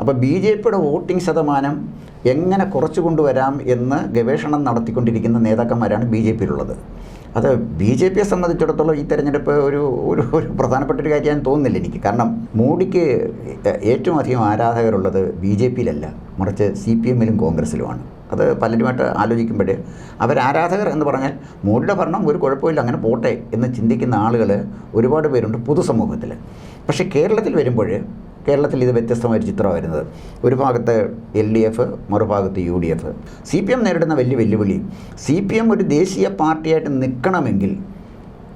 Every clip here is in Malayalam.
അപ്പോൾ ബി ജെ പിയുടെ വോട്ടിംഗ് ശതമാനം എങ്ങനെ കുറച്ചു കൊണ്ടുവരാം എന്ന് ഗവേഷണം നടത്തിക്കൊണ്ടിരിക്കുന്ന നേതാക്കന്മാരാണ് ബി ജെ പിയിലുള്ളത്. അത് ബി ജെ പിയെ സംബന്ധിച്ചിടത്തോളം ഈ തെരഞ്ഞെടുപ്പ് ഒരു ഒരു ഒരു പ്രധാനപ്പെട്ട ഒരു കാര്യമാണെന്ന് തോന്നുന്നില്ല എനിക്ക്. കാരണം മോഡിക്ക് ഏറ്റവും അധികം ആരാധകരുള്ളത് ബി ജെ പിയിലല്ല. മറിച്ച് സി പി എമ്മിലും കോൺഗ്രസ്സിലുമാണ് അത് പലരുമായിട്ട് ആലോചിക്കുമ്പോഴേ അവർ ആരാധകർ എന്ന് പറഞ്ഞാൽ മോഡിയുടെ ഭരണം ഒരു കുഴപ്പമില്ല അങ്ങനെ പോട്ടെ എന്ന് ചിന്തിക്കുന്ന ആളുകൾ ഒരുപാട് പേരുണ്ട് പൊതുസമൂഹത്തിൽ പക്ഷേ കേരളത്തിൽ വരുമ്പോൾ കേരളത്തിൽ ഇത് വ്യത്യസ്തമായ ഒരു ചിത്രമാണ് വരുന്നത്. ഒരു ഭാഗത്ത് എൽ ഡി എഫ് മറുഭാഗത്ത് U D F. C P M നേരിടുന്ന വലിയ വെല്ലുവിളി സി പി എം ഒരു ദേശീയ പാർട്ടിയായിട്ട് നിൽക്കണമെങ്കിൽ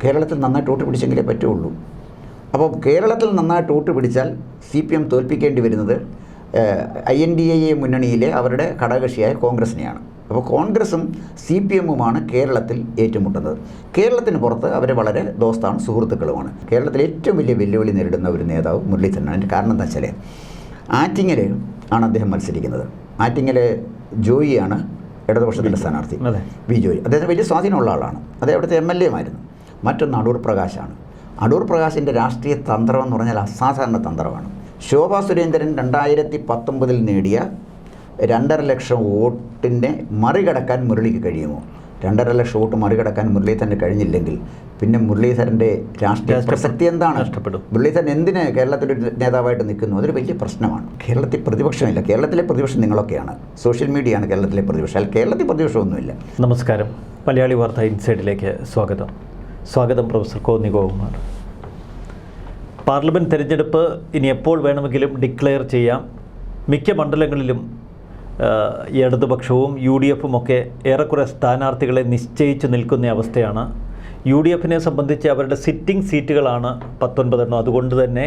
കേരളത്തിൽ നന്നായിട്ട് വോട്ട് പിടിച്ചെങ്കിലേ പറ്റുള്ളൂ. അപ്പോൾ കേരളത്തിൽ നന്നായിട്ട് വോട്ട് പിടിച്ചാൽ സി പി എം തോൽപ്പിക്കേണ്ടി വരുന്നത് ഐ എൻ ഡി എ മുന്നണിയിലെ അവരുടെ ഘടകകക്ഷിയായ കോൺഗ്രസിനെയാണ്. അപ്പോൾ കോൺഗ്രസും സി പി എമ്മുമാണ് കേരളത്തിൽ ഏറ്റുമുട്ടുന്നത്. കേരളത്തിന് പുറത്ത് അവർ വളരെ ദോസ്താണ് സുഹൃത്തുക്കളുമാണ്. കേരളത്തിൽ ഏറ്റവും വലിയ വെല്ലുവിളി നേരിടുന്ന ഒരു നേതാവ് മുരളീധരനാണ്. അതിന്റെ കാരണം എന്താ വെച്ചാൽ ആറ്റിങ്ങൽ ആണ് അദ്ദേഹം മത്സരിക്കുന്നത്. ആറ്റിങ്ങൽ ജോയിയാണ് ഇടതുപക്ഷത്തിന്റെ സ്ഥാനാർത്ഥി വി ജോയി. അദ്ദേഹത്തിന് വലിയ സ്വാധീനമുള്ള ആളാണ്. അദ്ദേഹം അവിടുത്തെ എം എൽ എമായിരുന്നു മറ്റൊന്ന് അടൂർ പ്രകാശാണ്. അടൂർ പ്രകാശിന്റെ രാഷ്ട്രീയ തന്ത്രം എന്ന് പറഞ്ഞാൽ അസാധാരണ തന്ത്രമാണ്. ശോഭാ സുരേന്ദ്രൻ രണ്ടായിരത്തി പത്തൊമ്പതിൽ നേടിയ രണ്ടര ലക്ഷം വോട്ടിനെ മറികടക്കാൻ മുരളിക്ക് കഴിയുമോ? രണ്ടര ലക്ഷം വോട്ട് മറികടക്കാൻ മുരളീധരന് കഴിഞ്ഞില്ലെങ്കിൽ പിന്നെ മുരളീധരന്റെ രാഷ്ട്രീയ പ്രസക്തി എന്താണ്? നഷ്ടപ്പെടും. മുരളീധരൻ എന്തിന് കേരളത്തിലൊരു നേതാവായിട്ട് നിൽക്കുന്നു? അതൊരു വലിയ പ്രശ്നമാണ്. കേരളത്തിൽ പ്രതിപക്ഷമില്ല. കേരളത്തിലെ പ്രതിപക്ഷം നിങ്ങളൊക്കെയാണ്. സോഷ്യൽ മീഡിയയാണ് കേരളത്തിലെ പ്രതിപക്ഷം. അല്ല കേരളത്തിൽ പ്രതിപക്ഷമൊന്നുമില്ല. നമസ്കാരം. മലയാളി വാർത്ത ഇൻസൈഡിലേക്ക് സ്വാഗതം. സ്വാഗതം പ്രൊഫസർ കോന്നി ഗോകുമാർ പാർലമെന്റ് തിരഞ്ഞെടുപ്പ് ഇനി എപ്പോൾ വേണമെങ്കിലും ഡിക്ലെയർ ചെയ്യാം. മിക്ക മണ്ഡലങ്ങളിലും ഇടതുപക്ഷവും യു ഡി എഫും ഒക്കെ ഏറെക്കുറെ സ്ഥാനാർത്ഥികളെ നിശ്ചയിച്ച് നിൽക്കുന്ന അവസ്ഥയാണ്. യു ഡി എഫിനെ സംബന്ധിച്ച് അവരുടെ സിറ്റിംഗ് സീറ്റുകളാണ് പത്തൊൻപതെണ്ണം. അതുകൊണ്ട് തന്നെ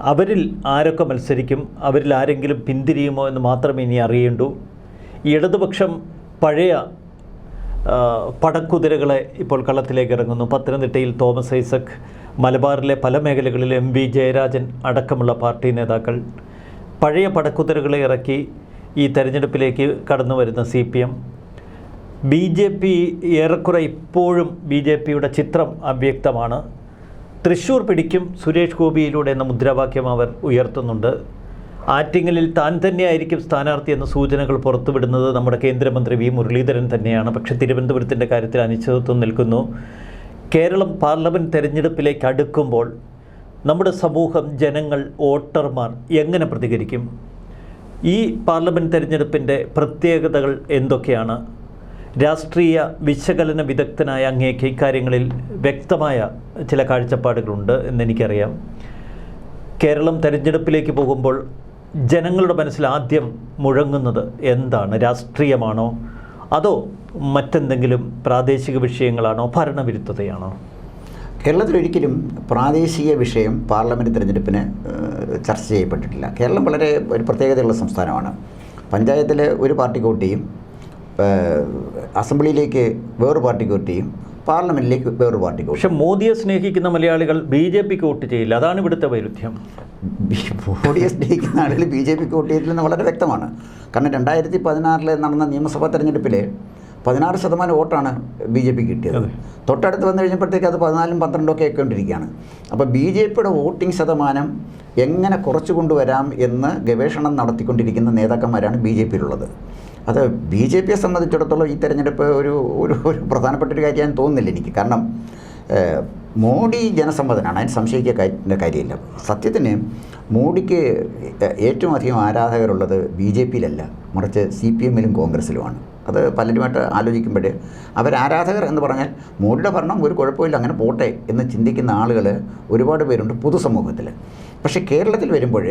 അവരിൽ ആരൊക്കെ മത്സരിക്കും അവരിൽ ആരെങ്കിലും പിന്തിരിയുമോ എന്ന് മാത്രമേ ഇനി അറിയേണ്ടൂ. ഇടതുപക്ഷം പഴയ പടക്കുതിരകളെ ഇപ്പോൾ കളത്തിലേക്ക് ഇറങ്ങുന്നു. പത്തനംതിട്ടയിൽ തോമസ് ഐസക് മലബാറിലെ പല മേഖലകളിൽ എം വി ജയരാജൻ അടക്കമുള്ള പാർട്ടി നേതാക്കൾ. പഴയ പടക്കുതിരകളെ ഇറക്കി ഈ തെരഞ്ഞെടുപ്പിലേക്ക് കടന്നു വരുന്ന C P M. B J P ഏറെക്കുറെ ഇപ്പോഴും ബി ജെ പിയുടെ ചിത്രം അവ്യക്തമാണ്. തൃശ്ശൂർ പിടിക്കും സുരേഷ് ഗോപിയിലൂടെ എന്ന മുദ്രാവാക്യം അവർ ഉയർത്തുന്നുണ്ട്. ആറ്റിങ്ങലിൽ താൻ തന്നെയായിരിക്കും സ്ഥാനാർത്ഥി എന്ന സൂചനകൾ പുറത്തുവിടുന്നത് നമ്മുടെ കേന്ദ്രമന്ത്രി വി മുരളീധരൻ തന്നെയാണ്. പക്ഷേ തിരുവനന്തപുരത്തിന്റെ കാര്യത്തിൽ അനിശ്ചിതത്വം നിൽക്കുന്നു. കേരളം പാർലമെന്റ് തെരഞ്ഞെടുപ്പിലേക്ക് അടുക്കുമ്പോൾ നമ്മുടെ സമൂഹം ജനങ്ങൾ വോട്ടർമാർ എങ്ങനെ പ്രതികരിക്കും? ഈ പാർലമെന്റ് തെരഞ്ഞെടുപ്പിന്റെ പ്രത്യേകതകൾ എന്തൊക്കെയാണ്? രാഷ്ട്രീയ വിശകലന വിദഗ്ധനായ അങ്ങേക്ക് ഇക്കാര്യങ്ങളിൽ വ്യക്തമായ ചില കാഴ്ചപ്പാടുകളുണ്ട് എന്നെനിക്കറിയാം. കേരളം തെരഞ്ഞെടുപ്പിലേക്ക് പോകുമ്പോൾ ജനങ്ങളുടെ മനസ്സിൽ ആദ്യം മുഴങ്ങുന്നത് എന്താണ്? രാഷ്ട്രീയമാണോ? അതോ മറ്റെന്തെങ്കിലും പ്രാദേശിക വിഷയങ്ങളാണോ? ഭരണവിരുദ്ധതയാണോ? കേരളത്തിൽ ഒരിക്കലും പ്രാദേശിക വിഷയം പാർലമെന്റ് തിരഞ്ഞെടുപ്പിന് ചർച്ച ചെയ്യപ്പെട്ടിട്ടില്ല. കേരളം വളരെ ഒരു പ്രത്യേകതയുള്ള സംസ്ഥാനമാണ്. പഞ്ചായത്തിൽ ഒരു പാർട്ടിക്ക് വോട്ട് ചെയ്യും അസംബ്ലിയിലേക്ക് വേറൊരു പാർട്ടിക്ക് വോട്ട് ചെയ്യും പാർലമെന്റിലേക്ക് വേറൊരു പാർട്ടിക്ക് പക്ഷെ മോദിയെ സ്നേഹിക്കുന്ന മലയാളികൾ ബി ജെ പിക്ക് വോട്ട് ചെയ്യില്ല. അതാണ് ഇവിടുത്തെ വൈരുദ്ധ്യം. മോഡിയെ സ്നേഹിക്കുന്ന ആളുകൾ ബി ജെ പിക്ക് വോട്ട് ചെയ്തില്ലെന്ന് വളരെ വ്യക്തമാണ്. കാരണം രണ്ടായിരത്തി പതിനാറിൽ നടന്ന നിയമസഭാ തെരഞ്ഞെടുപ്പിൽ പതിനാറ് ശതമാനം വോട്ടാണ് ബി ജെ പിക്ക് കിട്ടിയത്. തൊട്ടടുത്ത് വന്നു കഴിഞ്ഞപ്പോഴത്തേക്ക് അത് പതിനാലും പന്ത്രണ്ടും ഒക്കെ ആയിക്കൊണ്ടിരിക്കുകയാണ്. അപ്പോൾ ബി ജെ പിയുടെ വോട്ടിംഗ് ശതമാനം എങ്ങനെ കുറച്ചു കൊണ്ടുവരാം എന്ന് ഗവേഷണം നടത്തിക്കൊണ്ടിരിക്കുന്ന നേതാക്കന്മാരാണ് ബി ജെ പിയിലുള്ളത്. അത് ബി ജെ പിയെ സംബന്ധിച്ചിടത്തോളം ഈ തെരഞ്ഞെടുപ്പ് ഒരു ഒരു ഒരു പ്രധാനപ്പെട്ട ഒരു കാര്യമാണെന്ന് തോന്നുന്നില്ല എനിക്ക്. കാരണം മോഡി ജനസമ്മതനാണ്. അതിന് സംശയിക്കുക കാര്യ- കാര്യമില്ല. സത്യത്തിന് മോഡിക്ക് ഏറ്റവും അധികം ആരാധകരുള്ളത് ബി ജെ പിയിലല്ല. മറിച്ച് സി പി എമ്മിലും കോൺഗ്രസ്സിലുമാണ് അത് പലരുമായിട്ട് ആലോചിക്കുമ്പോൾ അവർ ആരാധകർ എന്ന് പറഞ്ഞാൽ മോഡിയുടെ ഭരണം ഒരു കുഴപ്പമില്ല അങ്ങനെ പോട്ടെ എന്ന് ചിന്തിക്കുന്ന ആളുകൾ ഒരുപാട് പേരുണ്ട് പൊതുസമൂഹത്തിൽ പക്ഷേ കേരളത്തിൽ വരുമ്പോൾ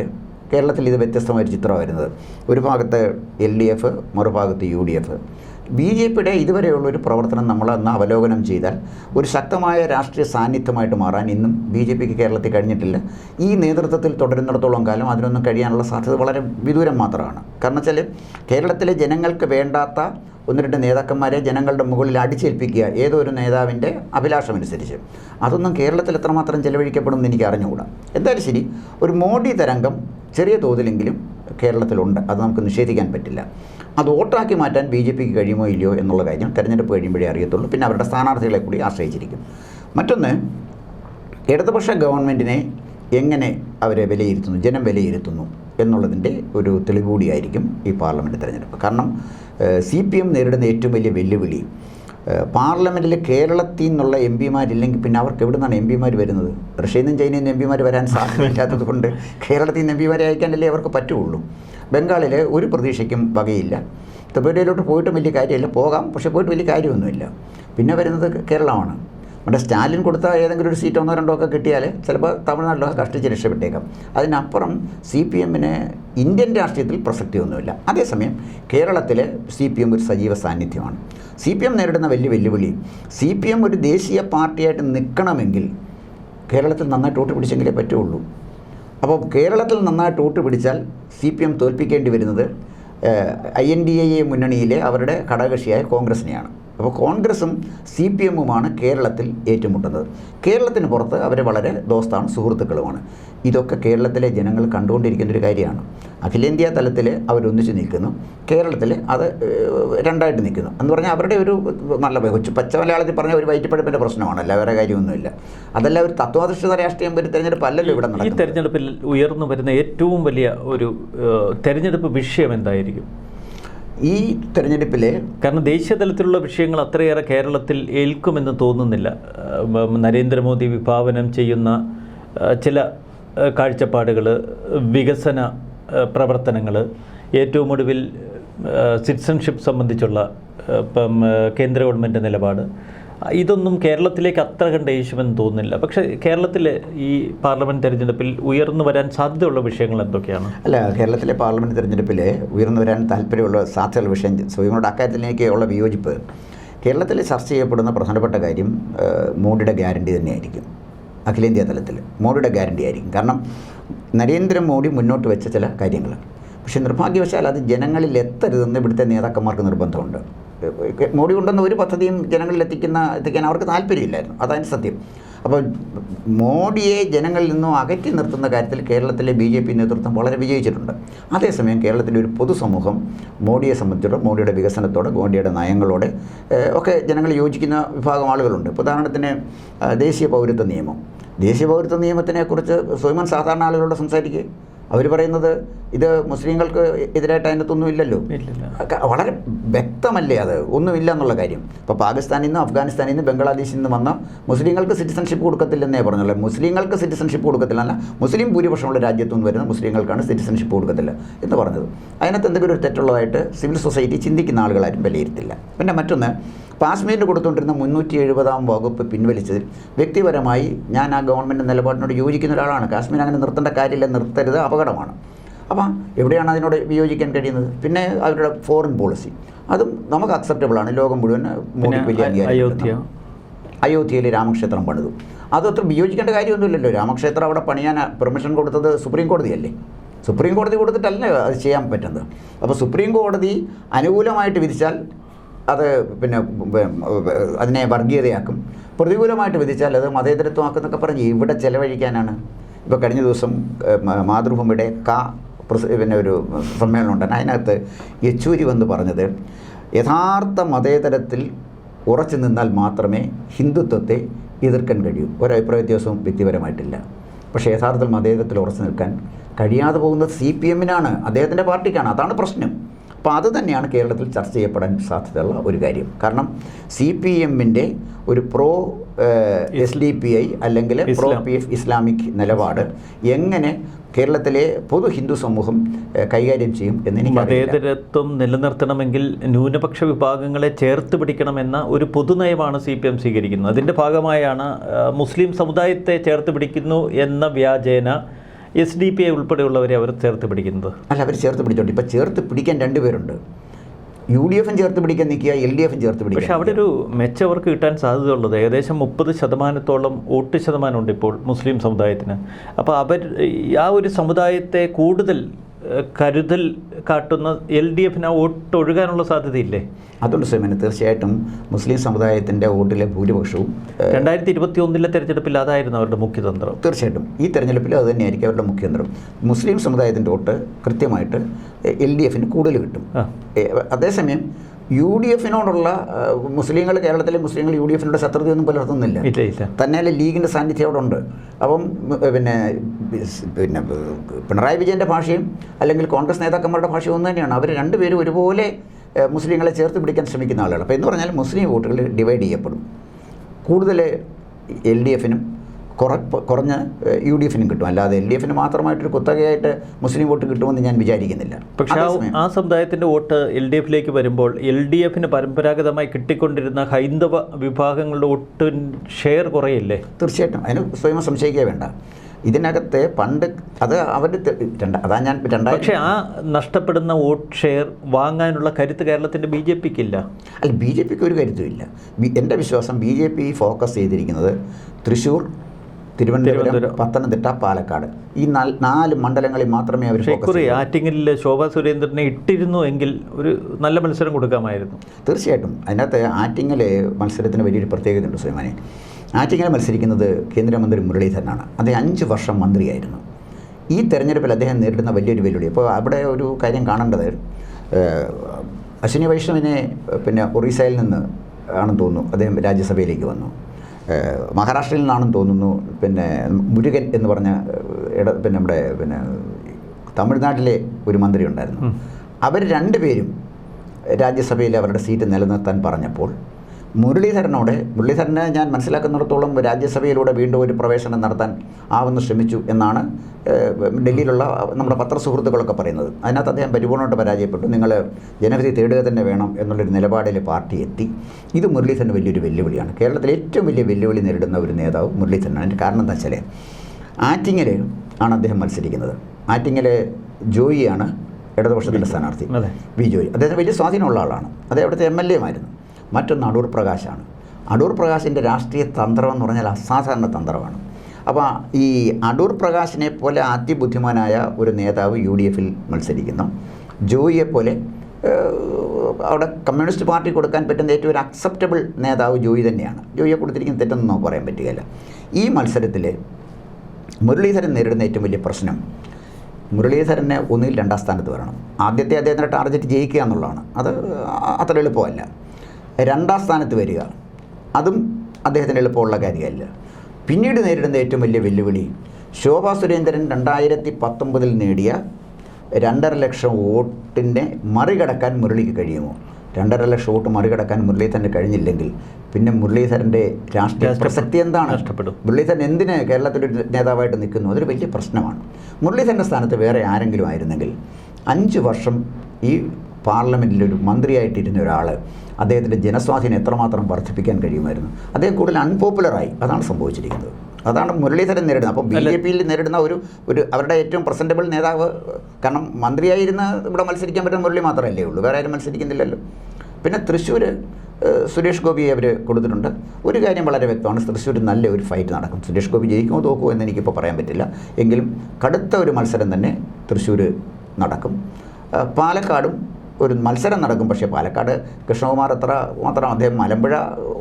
കേരളത്തിൽ ഇത് വ്യത്യസ്തമായൊരു ചിത്രമാണ് വരുന്നത് ഒരു ഭാഗത്ത് എൽ ഡി എഫ് മറുഭാഗത്ത് U D F. B J പിയുടെ ഇതുവരെയുള്ള ഒരു പ്രവർത്തനം നമ്മൾ അന്ന് അവലോകനം ചെയ്താൽ ഒരു ശക്തമായ രാഷ്ട്രീയ സാന്നിധ്യമായിട്ട് മാറാൻ ഇന്നും ബി ജെ പിക്ക് കേരളത്തിൽ കഴിഞ്ഞിട്ടില്ല. ഈ നേതൃത്വത്തിൽ തുടരുന്നിടത്തോളം കാലം അതിനൊന്നും കഴിയാനുള്ള സാധ്യത വളരെ വിദൂരം മാത്രമാണ്. കാരണം വെച്ചാൽ കേരളത്തിലെ ജനങ്ങൾക്ക് വേണ്ടാത്ത ഒന്ന് രണ്ട് നേതാക്കന്മാരെ ജനങ്ങളുടെ മുകളിൽ അടിച്ചേൽപ്പിക്കുക ഏതോ ഒരു നേതാവിന്റെ അഭിലാഷമനുസരിച്ച്. അതൊന്നും കേരളത്തിൽ എത്രമാത്രം ചെലവഴിക്കപ്പെടുമെന്ന് എനിക്ക് അറിഞ്ഞുകൂടാ. എന്തായാലും ശരി ഒരു മോഡി തരംഗം ചെറിയ തോതിലെങ്കിലും കേരളത്തിലുണ്ട്. അത് നമുക്ക് നിഷേധിക്കാൻ പറ്റില്ല. അത് വോട്ടാക്കി മാറ്റാൻ ബി ജെ പിക്ക് കഴിയുമോ ഇല്ലയോ എന്നുള്ള കാര്യം തെരഞ്ഞെടുപ്പ് കഴിയുമ്പോഴേ അറിയത്തുള്ളൂ. പിന്നെ അവരുടെ സ്ഥാനാർത്ഥികളെ കൂടി ആശ്രയിച്ചിരിക്കും. മറ്റൊന്ന് ഇടതുപക്ഷ ഗവൺമെന്റിനെ എങ്ങനെ അവരെ വിലയിരുത്തുന്നു ജനം വിലയിരുത്തുന്നു എന്നുള്ളതിന്റെ ഒരു തെളിവ് കൂടിയായിരിക്കും ഈ പാർലമെന്റ് തെരഞ്ഞെടുപ്പ്. കാരണം സി പി എം നേരിടുന്ന ഏറ്റവും വലിയ വെല്ലുവിളി പാർലമെന്റിൽ കേരളത്തിൽ നിന്നുള്ള എം പിമാരില്ലെങ്കിൽ പിന്നെ അവർക്ക് എവിടെ നിന്നാണ് എം പിമാർ വരുന്നത്? റഷ്യയിൽ നിന്നും ചൈനയിൽ നിന്നും എം പിമാർ വരാൻ സാധ്യതയില്ലാത്തത് കൊണ്ട് കേരളത്തിൽ നിന്ന് എം പിമാരെ അയക്കാനല്ലേ അവർക്ക് പറ്റുള്ളൂ. ബംഗാളിൽ ഒരു പ്രതീക്ഷയ്ക്കും വകയില്ല. ത്രിപുരയിലോട്ട് പോയിട്ടും വലിയ കാര്യമില്ല. പോകാം പക്ഷേ പോയിട്ട് വലിയ കാര്യമൊന്നുമില്ല. പിന്നെ വരുന്നത് കേരളമാണ്. നമ്മുടെ സ്റ്റാലിൻ കൊടുത്ത ഏതെങ്കിലും ഒരു സീറ്റ് ഒന്നോ രണ്ടോ ഒക്കെ കിട്ടിയാൽ ചിലപ്പോൾ തമിഴ്നാട്ടിലൊക്കെ കഷ്ടിച്ച് രക്ഷപ്പെട്ടേക്കാം. അതിനപ്പുറം സി പി എമ്മിന് ഇന്ത്യൻ രാഷ്ട്രീയത്തിൽ പ്രസക്തിയൊന്നുമില്ല. അതേസമയം കേരളത്തിൽ സി പി എം ഒരു സജീവ സാന്നിധ്യമാണ്. സി പി എം നേരിടുന്ന വലിയ വെല്ലുവിളി സി പി എം ഒരു ദേശീയ പാർട്ടിയായിട്ട് നിൽക്കണമെങ്കിൽ കേരളത്തിൽ നന്നായിട്ട് വോട്ട് പിടിച്ചെങ്കിലേ പറ്റുള്ളൂ. അപ്പോൾ കേരളത്തിൽ നന്നായിട്ട് വോട്ട് പിടിച്ചാൽ സി പി എം തോൽപ്പിക്കേണ്ടി വരുന്നത് ഐ എൻ ഡി എ മുന്നണിയിലെ അവരുടെ ഘടകകക്ഷിയായ കോൺഗ്രസിനെയാണ്. അപ്പോൾ കോൺഗ്രസും സി പി എമ്മുമാണ് കേരളത്തിൽ ഏറ്റുമുട്ടുന്നത്. കേരളത്തിന് പുറത്ത് അവർ വളരെ ദോസ്താണ് സുഹൃത്തുക്കളുമാണ്. ഇതൊക്കെ കേരളത്തിലെ ജനങ്ങൾ കണ്ടുകൊണ്ടിരിക്കുന്ന ഒരു കാര്യമാണ്. അഖിലേന്ത്യാ തലത്തിൽ അവരൊന്നിച്ച് നിൽക്കുന്നു. കേരളത്തിൽ അത് രണ്ടായിട്ട് നിൽക്കുന്നു. എന്ന് പറഞ്ഞാൽ അവരുടെ ഒരു നല്ല കൊച്ചു പച്ച മലയാളത്തിൽ പറഞ്ഞ ഒരു വയറ്റിപ്പഴപ്പിന്റെ പ്രശ്നമാണല്ല വേറെ കാര്യമൊന്നുമില്ല. അതല്ല ഒരു തത്വാധിഷ്ഠിത രാഷ്ട്രീയം ഒരു തെരഞ്ഞെടുപ്പ് അല്ലല്ലോ ഇവിടെ ഈ നടക്കുന്നത്. തെരഞ്ഞെടുപ്പിൽ ഉയർന്നു വരുന്ന ഏറ്റവും വലിയ ഒരു തെരഞ്ഞെടുപ്പ് വിഷയം എന്തായിരിക്കും? ഈ തെരഞ്ഞെടുപ്പിലെ കാരണം ദേശീയ തലത്തിലുള്ള വിഷയങ്ങൾ അത്രയേറെ കേരളത്തിൽ ഏൽക്കുമെന്ന് തോന്നുന്നില്ല. നരേന്ദ്രമോദി വിഭാവനം ചെയ്യുന്ന ചില കാഴ്ചപ്പാടുകൾ വികസന പ്രവർത്തനങ്ങൾ ഏറ്റവും ഒടുവിൽ സിറ്റിസൺഷിപ്പ് സംബന്ധിച്ചുള്ള കേന്ദ്ര ഗവൺമെന്റ് നിലപാട് ഇതൊന്നും കേരളത്തിലേക്ക് അത്ര കണ്ട് ഇഷ്യൂമെന്ന് തോന്നുന്നില്ല. പക്ഷേ കേരളത്തിലെ ഈ പാർലമെന്റ് തെരഞ്ഞെടുപ്പിൽ ഉയർന്നു വരാൻ സാധ്യതയുള്ള വിഷയങ്ങൾ എന്തൊക്കെയാണ്? അല്ല കേരളത്തിലെ പാർലമെന്റ് തെരഞ്ഞെടുപ്പിൽ ഉയർന്നു വരാൻ താല്പര്യമുള്ള സാധ്യതയുള്ള വിഷയം സ്വയങ്ങളുടെ അക്കാര്യത്തിൽ എനിക്കുള്ള വിയോജിപ്പ്. കേരളത്തിൽ ചർച്ച ചെയ്യപ്പെടുന്ന പ്രധാനപ്പെട്ട കാര്യം മോഡിയുടെ ഗ്യാരണ്ടി തന്നെയായിരിക്കും. അഖിലേന്ത്യാ തലത്തിൽ മോഡിയുടെ ഗ്യാരണ്ടി ആയിരിക്കും. കാരണം നരേന്ദ്രമോദി മുന്നോട്ട് വെച്ച ചില കാര്യങ്ങൾ പക്ഷേ നിർഭാഗ്യവശാൽ അത് ജനങ്ങളിൽ എത്തരുതെന്ന് ഇവിടുത്തെ നേതാക്കന്മാർക്ക് നിർബന്ധമുണ്ട്. മോഡി കൊണ്ടുവന്ന ഒരു പദ്ധതിയും ജനങ്ങളിൽ എത്തിക്കുന്ന എത്തിക്കാൻ അവർക്ക് താല്പര്യമില്ലായിരുന്നു. അതാണ് സത്യം. അപ്പോൾ മോഡിയെ ജനങ്ങളിൽ നിന്നും അകറ്റി നിർത്തുന്ന കാര്യത്തിൽ കേരളത്തിലെ ബി ജെ പി നേതൃത്വം വളരെ വിജയിച്ചിട്ടുണ്ട്. അതേസമയം കേരളത്തിലെ ഒരു പൊതുസമൂഹം മോഡിയെ സംബന്ധിച്ചിടത്തോളം മോഡിയുടെ വികസനത്തോട് മോഡിയുടെ നയങ്ങളോട് ഒക്കെ ജനങ്ങൾ യോജിക്കുന്ന വിഭാഗം ആളുകളുണ്ട്. ഉദാഹരണത്തിന് ദേശീയ പൗരത്വ നിയമം. ദേശീയ പൗരത്വ നിയമത്തിനെക്കുറിച്ച് സ്വയം സാധാരണ ആളുകളോട് സംസാരിക്കുക. അവർ പറയുന്നത് ഇത് മുസ്ലിങ്ങൾക്ക് എതിരായിട്ട് അതിനകത്തൊന്നും ഇല്ലല്ലോ. വളരെ വ്യക്തമല്ലേ അത്? ഒന്നുമില്ല എന്നുള്ള കാര്യം. ഇപ്പോൾ പാകിസ്ഥാനിൽ നിന്ന് അഫ്ഗാനിസ്ഥാനിൽ നിന്ന് ബംഗ്ലാദേശിൽ നിന്ന് വന്ന മുസ്ലിങ്ങൾക്ക് സിറ്റിസൺഷിപ്പ് കൊടുക്കത്തില്ലെന്നേ പറഞ്ഞുള്ളൂ. മുസ്ലിങ്ങൾക്ക് സിറ്റിസൺഷിപ്പ് കൊടുക്കത്തില്ല. അല്ല മുസ്ലിം ഭൂരിപക്ഷമുള്ള രാജ്യത്തു നിന്ന് വരുന്ന മുസ്ലിങ്ങൾക്കാണ് സിറ്റിസൺഷിപ്പ് കൊടുക്കത്തില്ല എന്ന് പറഞ്ഞത്. അതിനകത്ത് എന്തെങ്കിലും ഒരു തെറ്റുള്ളതായിട്ട് സിവിൽ സൊസൈറ്റി ചിന്തിക്കുന്ന ആളുകളാരും വിലയിരുത്തില്ല. പിന്നെ മറ്റൊന്ന് കാശ്മീരിന് കൊടുത്തുകൊണ്ടിരുന്ന മുന്നൂറ്റി എഴുപതാം വകുപ്പ് പിൻവലിച്ചതിൽ വ്യക്തിപരമായി ഞാൻ ആ ഗവൺമെന്റ് നിലപാടിനോട് യോജിക്കുന്ന ഒരാളാണ്. കാശ്മീർ അങ്ങനെ നിർത്തേണ്ട കാര്യമില്ല നിർത്തരുത് അപകടമാണ്. അപ്പം എവിടെയാണ് അതിനോട് വിയോജിക്കാൻ കഴിയുന്നത്? പിന്നെ അവരുടെ ഫോറിൻ പോളിസി അതും നമുക്ക് അക്സെപ്റ്റബിൾ ആണ്. ലോകം മുഴുവൻ വലിയ അയോധ്യ. അയോധ്യയിൽ രാമക്ഷേത്രം പണിതു. അത് അത്ര വിയോജിക്കേണ്ട കാര്യമൊന്നുമില്ലല്ലോ. രാമക്ഷേത്രം അവിടെ പണിയാൻ പെർമിഷൻ കൊടുത്തത് സുപ്രീം കോടതിയല്ലേ? സുപ്രീം കോടതി കൊടുത്തിട്ടല്ലേ അത് ചെയ്യാൻ പറ്റുന്നത്. അപ്പോൾ സുപ്രീം കോടതി അനുകൂലമായിട്ട് വിധിച്ചാൽ അത് പിന്നെ അതിനെ വർഗീയതയാക്കും. പ്രതികൂലമായിട്ട് വിധിച്ചാൽ അത് മതേതരത്വമാക്കുന്നൊക്കെ പറഞ്ഞ് ഇവിടെ ചെലവഴിക്കാനാണ്? ഇപ്പോൾ കഴിഞ്ഞ ദിവസം മാതൃഭൂമിയുടെ കാ പിന്നെ ഒരു സമ്മേളനം ഉണ്ടായിരുന്നു അതിനകത്ത് യെച്ചൂരി വന്ന് പറഞ്ഞത് യഥാർത്ഥ മതേതരത്തിൽ ഉറച്ചു നിന്നാൽ മാത്രമേ ഹിന്ദുത്വത്തെ എതിർക്കാൻ കഴിയൂ. ഒരഭിപ്രായ വ്യത്യാസവും വ്യക്തിപരമായിട്ടില്ല. പക്ഷേ യഥാർത്ഥത്തിൽ മതേതരത്തിൽ ഉറച്ചു നിൽക്കാൻ കഴിയാതെ പോകുന്നത് സി പി എമ്മിനാണ്. അദ്ദേഹത്തിന്റെ പാർട്ടിക്കാണ്. അതാണ് പ്രശ്നം. അപ്പോൾ അത് തന്നെയാണ് കേരളത്തിൽ ചർച്ച ചെയ്യപ്പെടാൻ സാധ്യതയുള്ള ഒരു കാര്യം. കാരണം സി പി എമ്മിന്റെ ഒരു pro S D P I അല്ലെങ്കിൽ പ്രോ. പി എഫ് ഇസ്ലാമിക് നിലപാട് എങ്ങനെ കേരളത്തിലെ പൊതു ഹിന്ദു സമൂഹം കൈകാര്യം ചെയ്യും എന്ന് മതേതരത്വം നിലനിർത്തണമെങ്കിൽ ന്യൂനപക്ഷ വിഭാഗങ്ങളെ ചേർത്ത് പിടിക്കണമെന്ന ഒരു പൊതുനയമാണ് സി പി എം സ്വീകരിക്കുന്നത്. അതിന്റെ ഭാഗമായാണ് മുസ്ലിം സമുദായത്തെ ചേർത്ത് പിടിക്കുന്നു എന്ന വ്യാജേന എസ് ഡി പി ഐ ഉൾപ്പെടെയുള്ളവരെ അവർ ചേർത്ത് പിടിക്കുന്നത്? അല്ല അവർ ചേർത്ത് പിടിച്ചോണ്ട്. ഇപ്പം ചേർത്ത് പിടിക്കാൻ രണ്ടുപേരുണ്ട് യു ഡി എഫും ചേർത്ത് പിടിക്കാൻ നിൽക്കുക എൽ ഡി എഫും ചേർത്ത് പക്ഷെ പക്ഷേ അവിടെ ഒരു മെച്ചവർക്ക് കിട്ടാൻ സാധ്യതയുള്ളത് ഏകദേശം മുപ്പത് ശതമാനത്തോളം വോട്ട് ശതമാനമുണ്ട് ഇപ്പോൾ മുസ്ലിം സമുദായത്തിന്. അപ്പോൾ അവർ ആ ഒരു സമുദായത്തെ കൂടുതൽ കരുതൽ കാട്ടുന്ന എൽ ഡി എഫിന് ഒഴുകാനുള്ള സാധ്യതയില്ലേ? അതുകൊണ്ട് സുമന് തീർച്ചയായിട്ടും മുസ്ലിം സമുദായത്തിന്റെ വോട്ടിലെ ഭൂരിപക്ഷവും രണ്ടായിരത്തി ഇരുപത്തി ഒന്നിലെ തെരഞ്ഞെടുപ്പിൽ അതായിരുന്നു അവരുടെ മുഖ്യതന്ത്രം. തീർച്ചയായിട്ടും. ഈ തെരഞ്ഞെടുപ്പിൽ അത് തന്നെയായിരിക്കും അവരുടെ മുഖ്യതന്ത്രം. മുസ്ലിം സമുദായത്തിന്റെ വോട്ട് കൃത്യമായിട്ട് എൽ ഡി എഫിന് കൂടുതൽ കിട്ടും. അതേസമയം യു ഡി എഫിനോടുള്ള മുസ്ലിങ്ങൾ കേരളത്തിലെ മുസ്ലിങ്ങൾ യു ഡി എഫിനോട് ശത്രുതയൊന്നും പുലർത്തുന്നില്ല തന്നെയല്ല ലീഗിന്റെ സാന്നിധ്യം അവിടെ ഉണ്ട്. അപ്പം പിന്നെ പിന്നെ പിണറായി വിജയന്റെ ഭാഷയും അല്ലെങ്കിൽ കോൺഗ്രസ് നേതാക്കന്മാരുടെ ഭാഷയും ഒന്ന് തന്നെയാണ്. അവർ രണ്ടുപേരും ഒരുപോലെ മുസ്ലിങ്ങളെ ചേർത്ത് പിടിക്കാൻ ശ്രമിക്കുന്ന ആളുകൾ അപ്പോൾ എന്ന് പറഞ്ഞാൽ മുസ്ലിം വോട്ടുകൾ ഡിവൈഡ് ചെയ്യപ്പെടും. കൂടുതൽ എൽ ഡി എഫിനും കുറ കുറഞ്ഞ യു ഡി എഫിനും കിട്ടും. അല്ലാതെ എൽ ഡി എഫിന് മാത്രമായിട്ടൊരു കുത്തകയായിട്ട് മുസ്ലിം വോട്ട് കിട്ടുമെന്ന് ഞാൻ വിചാരിക്കുന്നില്ല. പക്ഷേ ആ സമുദായത്തിന്റെ വോട്ട് എൽ ഡി എഫിലേക്ക് വരുമ്പോൾ എൽ ഡി എഫിന് പരമ്പരാഗതമായി കിട്ടിക്കൊണ്ടിരുന്ന ഹൈന്ദവ വിഭാഗങ്ങളുടെ വോട്ട് ഷെയർ കുറയില്ലേ? തീർച്ചയായിട്ടും. അതിന് സ്വയം സംശയിക്കുക വേണ്ട. ഇതിനകത്തെ പണ്ട് അത് അവർ അതാ ഞാൻ രണ്ടായിരം പക്ഷേ ആ നഷ്ടപ്പെടുന്ന വോട്ട് ഷെയർ വാങ്ങാനുള്ള കരുത്ത് കേരളത്തിന്റെ ബി ജെ പിക്കില്ല. അല്ല ബി ജെ പിക്ക് ഒരു കരുത്തുമില്ല എന്റെ വിശ്വാസം ബി ജെ പി ഫോക്കസ് ചെയ്തിരിക്കുന്നത് തൃശ്ശൂർ തിരുവനന്തപുരം. പത്തനംതിട്ട പാലക്കാട്. ഈ നാല് മണ്ഡലങ്ങളിൽ മാത്രമേ അവർ ആറ്റിങ്ങിൽ ആറ്റിങ്ങലിൽ ശോഭാ സുരേന്ദ്രനെ ഇട്ടിരുന്നു എങ്കിൽ ഒരു നല്ല മത്സരം കൊടുക്കാമായിരുന്നു. തീർച്ചയായിട്ടും. അതിനകത്ത് ആറ്റിങ്ങൽ മത്സരത്തിന് വലിയൊരു പ്രത്യേകതയുണ്ട് സുലൈമാനെ. ആറ്റിങ്ങൽ മത്സരിക്കുന്നത് കേന്ദ്രമന്ത്രി മുരളീധരനാണ്. അദ്ദേഹം അഞ്ച് വർഷം മന്ത്രിയായിരുന്നു. ഈ തെരഞ്ഞെടുപ്പിൽ അദ്ദേഹം നേരിടുന്ന വലിയൊരു വെല്ലുവിളി. അപ്പോൾ അവിടെ ഒരു കാര്യം കാണേണ്ടത് അശ്വിനി വൈഷ്ണവിനെ പിന്നെ ഒറീസയിൽ നിന്ന് ആണെന്ന് തോന്നുന്നു. അദ്ദേഹം രാജ്യസഭയിലേക്ക് വന്നു. മഹാരാഷ്ട്രയിൽ നിന്നാണെന്ന് തോന്നുന്നു. പിന്നെ മുരുകൻ എന്ന് പറഞ്ഞ ഇട പിന്നെ നമ്മുടെ പിന്നെ തമിഴ്നാട്ടിലെ ഒരു മന്ത്രി ഉണ്ടായിരുന്നു. അവർ രണ്ടുപേരും രാജ്യസഭയിൽ അവരുടെ സീറ്റ് നിലനിർത്താൻ പറഞ്ഞപ്പോൾ മുരളീധരനോട് മുരളീധരനെ ഞാൻ മനസ്സിലാക്കുന്നിടത്തോളം രാജ്യസഭയിലൂടെ വീണ്ടും ഒരു പ്രവേശനം നടത്താൻ ആവുന്നു ശ്രമിച്ചു എന്നാണ് ഡൽഹിയിലുള്ള നമ്മുടെ പത്രസുഹൃത്തുക്കളൊക്കെ പറയുന്നത്. അതിനകത്ത് അദ്ദേഹം പരിപൂർണമായിട്ട് പരാജയപ്പെട്ടു. നിങ്ങൾ ജനവിധി തേടുക തന്നെ വേണം എന്നുള്ളൊരു നിലപാടിൽ പാർട്ടി എത്തി. ഇത് മുരളീധരന് വലിയൊരു വെല്ലുവിളിയാണ്. കേരളത്തിലെ ഏറ്റവും വലിയ വെല്ലുവിളി നേരിടുന്ന ഒരു നേതാവ് മുരളീധരനാണ്. അതിന്റെ കാരണം എന്താ വെച്ചാൽ ആറ്റിങ്ങിൽ ആണ് അദ്ദേഹം മത്സരിക്കുന്നത്. ആറ്റിങ്ങിൽ ജോയിയാണ് ഇടതുപക്ഷത്തിന്റെ സ്ഥാനാർത്ഥി വി ജോയി. അദ്ദേഹത്തിന് വലിയ സ്വാധീനമുള്ള ആളാണ്. അദ്ദേഹം അവിടുത്തെ എം എൽ എമായിരുന്നു മറ്റൊന്ന് അടൂർ പ്രകാശാണ്. അടൂർ പ്രകാശിന്റെ രാഷ്ട്രീയ തന്ത്രം എന്ന് പറഞ്ഞാൽ അസാധാരണ തന്ത്രമാണ്. അപ്പോൾ ഈ അടൂർ പ്രകാശിനെ പോലെ അതിബുദ്ധിമാനായ ഒരു നേതാവ് യു ഡി എഫിൽ മത്സരിക്കുന്നു. ജോയിയെ പോലെ അവിടെ കമ്മ്യൂണിസ്റ്റ് പാർട്ടി കൊടുക്കാൻ പറ്റുന്ന ഏറ്റവും ഒരു അക്സെപ്റ്റബിൾ നേതാവ് ജോയി തന്നെയാണ്. ജോയിയെ കൊടുത്തിരിക്കുന്ന തെറ്റൊന്നും നമുക്ക് പറയാൻ പറ്റുകയില്ല. ഈ മത്സരത്തിൽ മുരളീധരൻ നേരിടുന്ന ഏറ്റവും വലിയ പ്രശ്നം മുരളീധരനെ ഒന്നിൽ രണ്ടാം സ്ഥാനത്ത് വരണം. ആദ്യത്തെ അദ്ദേഹത്തിന്റെ ടാർഗറ്റ് ജയിക്കുക എന്നുള്ളതാണ്. അത് അത്ര എളുപ്പമല്ല. രണ്ടാം സ്ഥാനത്ത് വരിക. അതും അദ്ദേഹത്തിന് എളുപ്പമുള്ള കാര്യമല്ല. പിന്നീട് നേരിടുന്ന ഏറ്റവും വലിയ വെല്ലുവിളി ശോഭാ സുരേന്ദ്രൻ രണ്ടായിരത്തി പത്തൊമ്പതിൽ നേടിയ രണ്ടര ലക്ഷം വോട്ടിനെ മറികടക്കാൻ മുരളിക്ക് കഴിയുമോ? രണ്ടര ലക്ഷം വോട്ട് മറികടക്കാൻ മുരളീധരന് കഴിഞ്ഞില്ലെങ്കിൽ പിന്നെ മുരളീധരന്റെ രാഷ്ട്രീയ പ്രസക്തി എന്താണ്? നഷ്ടപ്പെടും. മുരളീധരൻ എന്തിന് കേരളത്തിലൊരു നേതാവായിട്ട് നിൽക്കുന്നു? അതൊരു വലിയ പ്രശ്നമാണ്. മുരളീധരന്റെ സ്ഥാനത്ത് വേറെ ആരെങ്കിലും ആയിരുന്നെങ്കിൽ അഞ്ച് വർഷം ഈ പാർലമെന്റിൽ ഒരു മന്ത്രിയായിട്ടിരുന്ന ഒരാൾ അദ്ദേഹത്തിന്റെ ജനസ്വാധീനം എത്രമാത്രം വർദ്ധിപ്പിക്കാൻ കഴിയുമായിരുന്നു. അദ്ദേഹം കൂടുതൽ അൺപോപ്പുലറായി അതാണ് സംഭവിച്ചിരിക്കുന്നത്. അതാണ് മുരളീധരൻ നേരിടുന്നത്. അപ്പോൾ ബി ജെ പിയിൽ നേരിടുന്ന ഒരു ഒരു അവരുടെ ഏറ്റവും പ്രസന്റബിൾ നേതാവ് കാരണം മന്ത്രിയായിരുന്ന ഇവിടെ മത്സരിക്കാൻ പറ്റുന്ന മുരളി മാത്രമല്ലേ ഉള്ളൂ. വേറെ ആരും മത്സരിക്കുന്നില്ലല്ലോ. പിന്നെ തൃശ്ശൂർ സുരേഷ് ഗോപിയെ അവർ കൊടുത്തിട്ടുണ്ട്. ഒരു കാര്യം വളരെ വ്യക്തമാണ്. തൃശ്ശൂർ നല്ല ഒരു ഫൈറ്റ് നടക്കും. സുരേഷ് ഗോപി ജയിക്കുമോ തോക്കുമോ എന്ന് എനിക്കിപ്പോൾ പറയാൻ പറ്റില്ല. എങ്കിലും കടുത്ത ഒരു മത്സരം തന്നെ തൃശ്ശൂർ നടക്കും. പാലക്കാടും ഒരു മത്സരം നടക്കും. പക്ഷേ പാലക്കാട് കൃഷ്ണകുമാർ എത്ര മാത്രം അദ്ദേഹം മലമ്പുഴ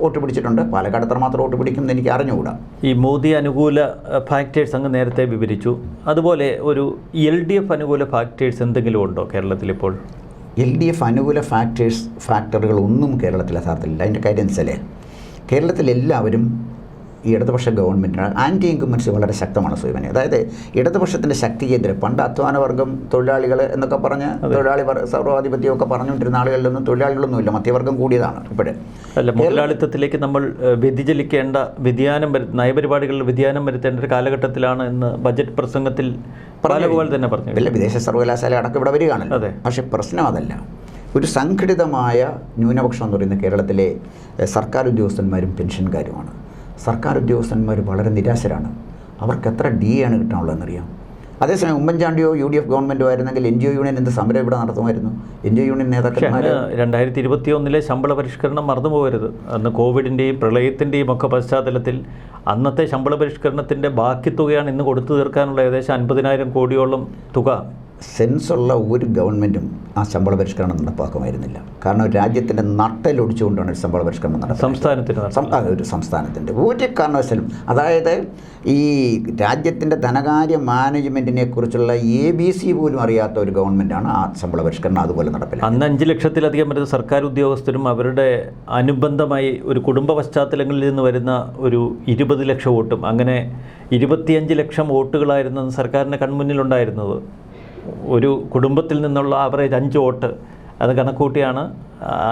വോട്ട് പിടിച്ചിട്ടുണ്ട്. പാലക്കാട് എത്ര മാത്രം വോട്ട് പിടിക്കും എന്ന് എനിക്ക് അറിഞ്ഞുകൂടാ. ഈ മോദി അനുകൂല ഫാക്ടേഴ്സ് അങ്ങ് നേരത്തെ വിവരിച്ചു. അതുപോലെ ഒരു എൽ ഡി എഫ് അനുകൂല ഫാക്ടേഴ്സ് എന്തെങ്കിലും ഉണ്ടോ കേരളത്തിൽ ഇപ്പോൾ? എൽ ഡി എഫ് അനുകൂല ഫാക്ടേഴ്സ് ഫാക്ടറുകൾ ഒന്നും കേരളത്തിൽ യഥാർത്ഥത്തിലില്ല അതിന്റെ കാര്യം കേരളത്തിൽ കേരളത്തിലെല്ലാവരും ഈ ഇടതുപക്ഷ ഗവൺമെന്റിന് ആന്റി ഇൻകുമൻസി വളരെ ശക്തമാണ് സുഖമനെ അതായത് ഇടതുപക്ഷത്തിന്റെ ശക്തി കേന്ദ്രം പണ്ട് അധ്വാനവർഗം തൊഴിലാളികൾ എന്നൊക്കെ പറഞ്ഞ് തൊഴിലാളി സർവാധിപത്യമൊക്കെ പറഞ്ഞുകൊണ്ടിരുന്ന ആളുകളിലൊന്നും തൊഴിലാളികളൊന്നുമില്ല മധ്യവർഗം കൂടിയതാണ് ഇപ്പോഴേ. അല്ല മുതലാളിത്തത്തിലേക്ക് നമ്മൾ വ്യതിചലിക്കേണ്ട വ്യതിയാനം വരു നയപരിപാടികളിൽ വ്യതിയാനം വരുത്തേണ്ട ഒരു കാലഘട്ടത്തിലാണ് എന്ന് ബജറ്റ് പ്രസംഗത്തിൽ ബാലഗോപാൽ തന്നെ പറഞ്ഞു അല്ല വിദേശ സർവകലാശാല അടക്കം ഇവിടെ വരികയാണല്ലോ. അതെ. പക്ഷേ പ്രശ്നം അതല്ല. ഒരു സംഘടിതമായ ന്യൂനപക്ഷം എന്ന് പറയുന്ന കേരളത്തിലെ സർക്കാർ ഉദ്യോഗസ്ഥന്മാരും പെൻഷൻകാരുമാണ്. സർക്കാർ ഉദ്യോഗസ്ഥന്മാർ വളരെ നിരാശരാണ്. അവർക്ക് എത്ര ഡി ആണ് കിട്ടാനുള്ളതെന്നറിയാം. അതേസമയം ഉമ്മൻചാണ്ടിയോ യു ഡി എഫ് ഗവൺമെന്റോ ആയിരുന്നെങ്കിൽ എൻ ജി ഒ യൂണിയൻ എന്ത് സമരം ഇവിടെ നടത്തുമായിരുന്നു? എൻ ജി ഒ യൂണിയൻ നേതാക്കന്മാർ രണ്ടായിരത്തി ഇരുപത്തി ഒന്നിലെ ശമ്പള പരിഷ്കരണം മറന്നുപോകരുത്. അന്ന് കോവിഡിന്റെയും പ്രളയത്തിന്റെയും ഒക്കെ പശ്ചാത്തലത്തിൽ അന്നത്തെ ശമ്പള പരിഷ്കരണത്തിന്റെ ബാക്കി തുകയാണ് ഇന്ന് കൊടുത്തു തീർക്കാനുള്ള ഏകദേശം അൻപതിനായിരം കോടിയോളം തുക സെൻസുള്ള ഒരു ഗവൺമെന്റും ആ ശമ്പള പരിഷ്കരണം നടപ്പാക്കുമായിരുന്നില്ല. കാരണം രാജ്യത്തിന്റെ നട്ടലൊടിച്ചുകൊണ്ടാണ് ഒരു ശമ്പള പരിഷ്കരണം നടത്തുന്നത് ഒരു സംസ്ഥാനത്തിന്റെ. ഒരു കാരണവശാലും അതായത് ഈ രാജ്യത്തിന്റെ ധനകാര്യ മാനേജ്മെന്റിനെ കുറിച്ചുള്ള എ ബി സി പോലും അറിയാത്ത ഒരു ഗവൺമെന്റാണ് ആ ശമ്പള പരിഷ്കരണം അതുപോലെ നടപ്പിലാക്കുന്നത് അന്ന് അഞ്ച് ലക്ഷത്തിലധികം വരുന്ന സർക്കാർ ഉദ്യോഗസ്ഥരും അവരുടെ അനുബന്ധമായി ഒരു കുടുംബ പശ്ചാത്തലങ്ങളിൽ നിന്ന് വരുന്ന ഒരു ഇരുപത് ലക്ഷം വോട്ടും അങ്ങനെ ഇരുപത്തിയഞ്ച് ലക്ഷം വോട്ടുകളായിരുന്നു സർക്കാരിന്റെ കൺമുന്നിലുണ്ടായിരുന്നത്. ഒരു കുടുംബത്തിൽ നിന്നുള്ള ആവറേജ് അഞ്ച് വോട്ട്. അത് കണക്കൂട്ടിയാണ്.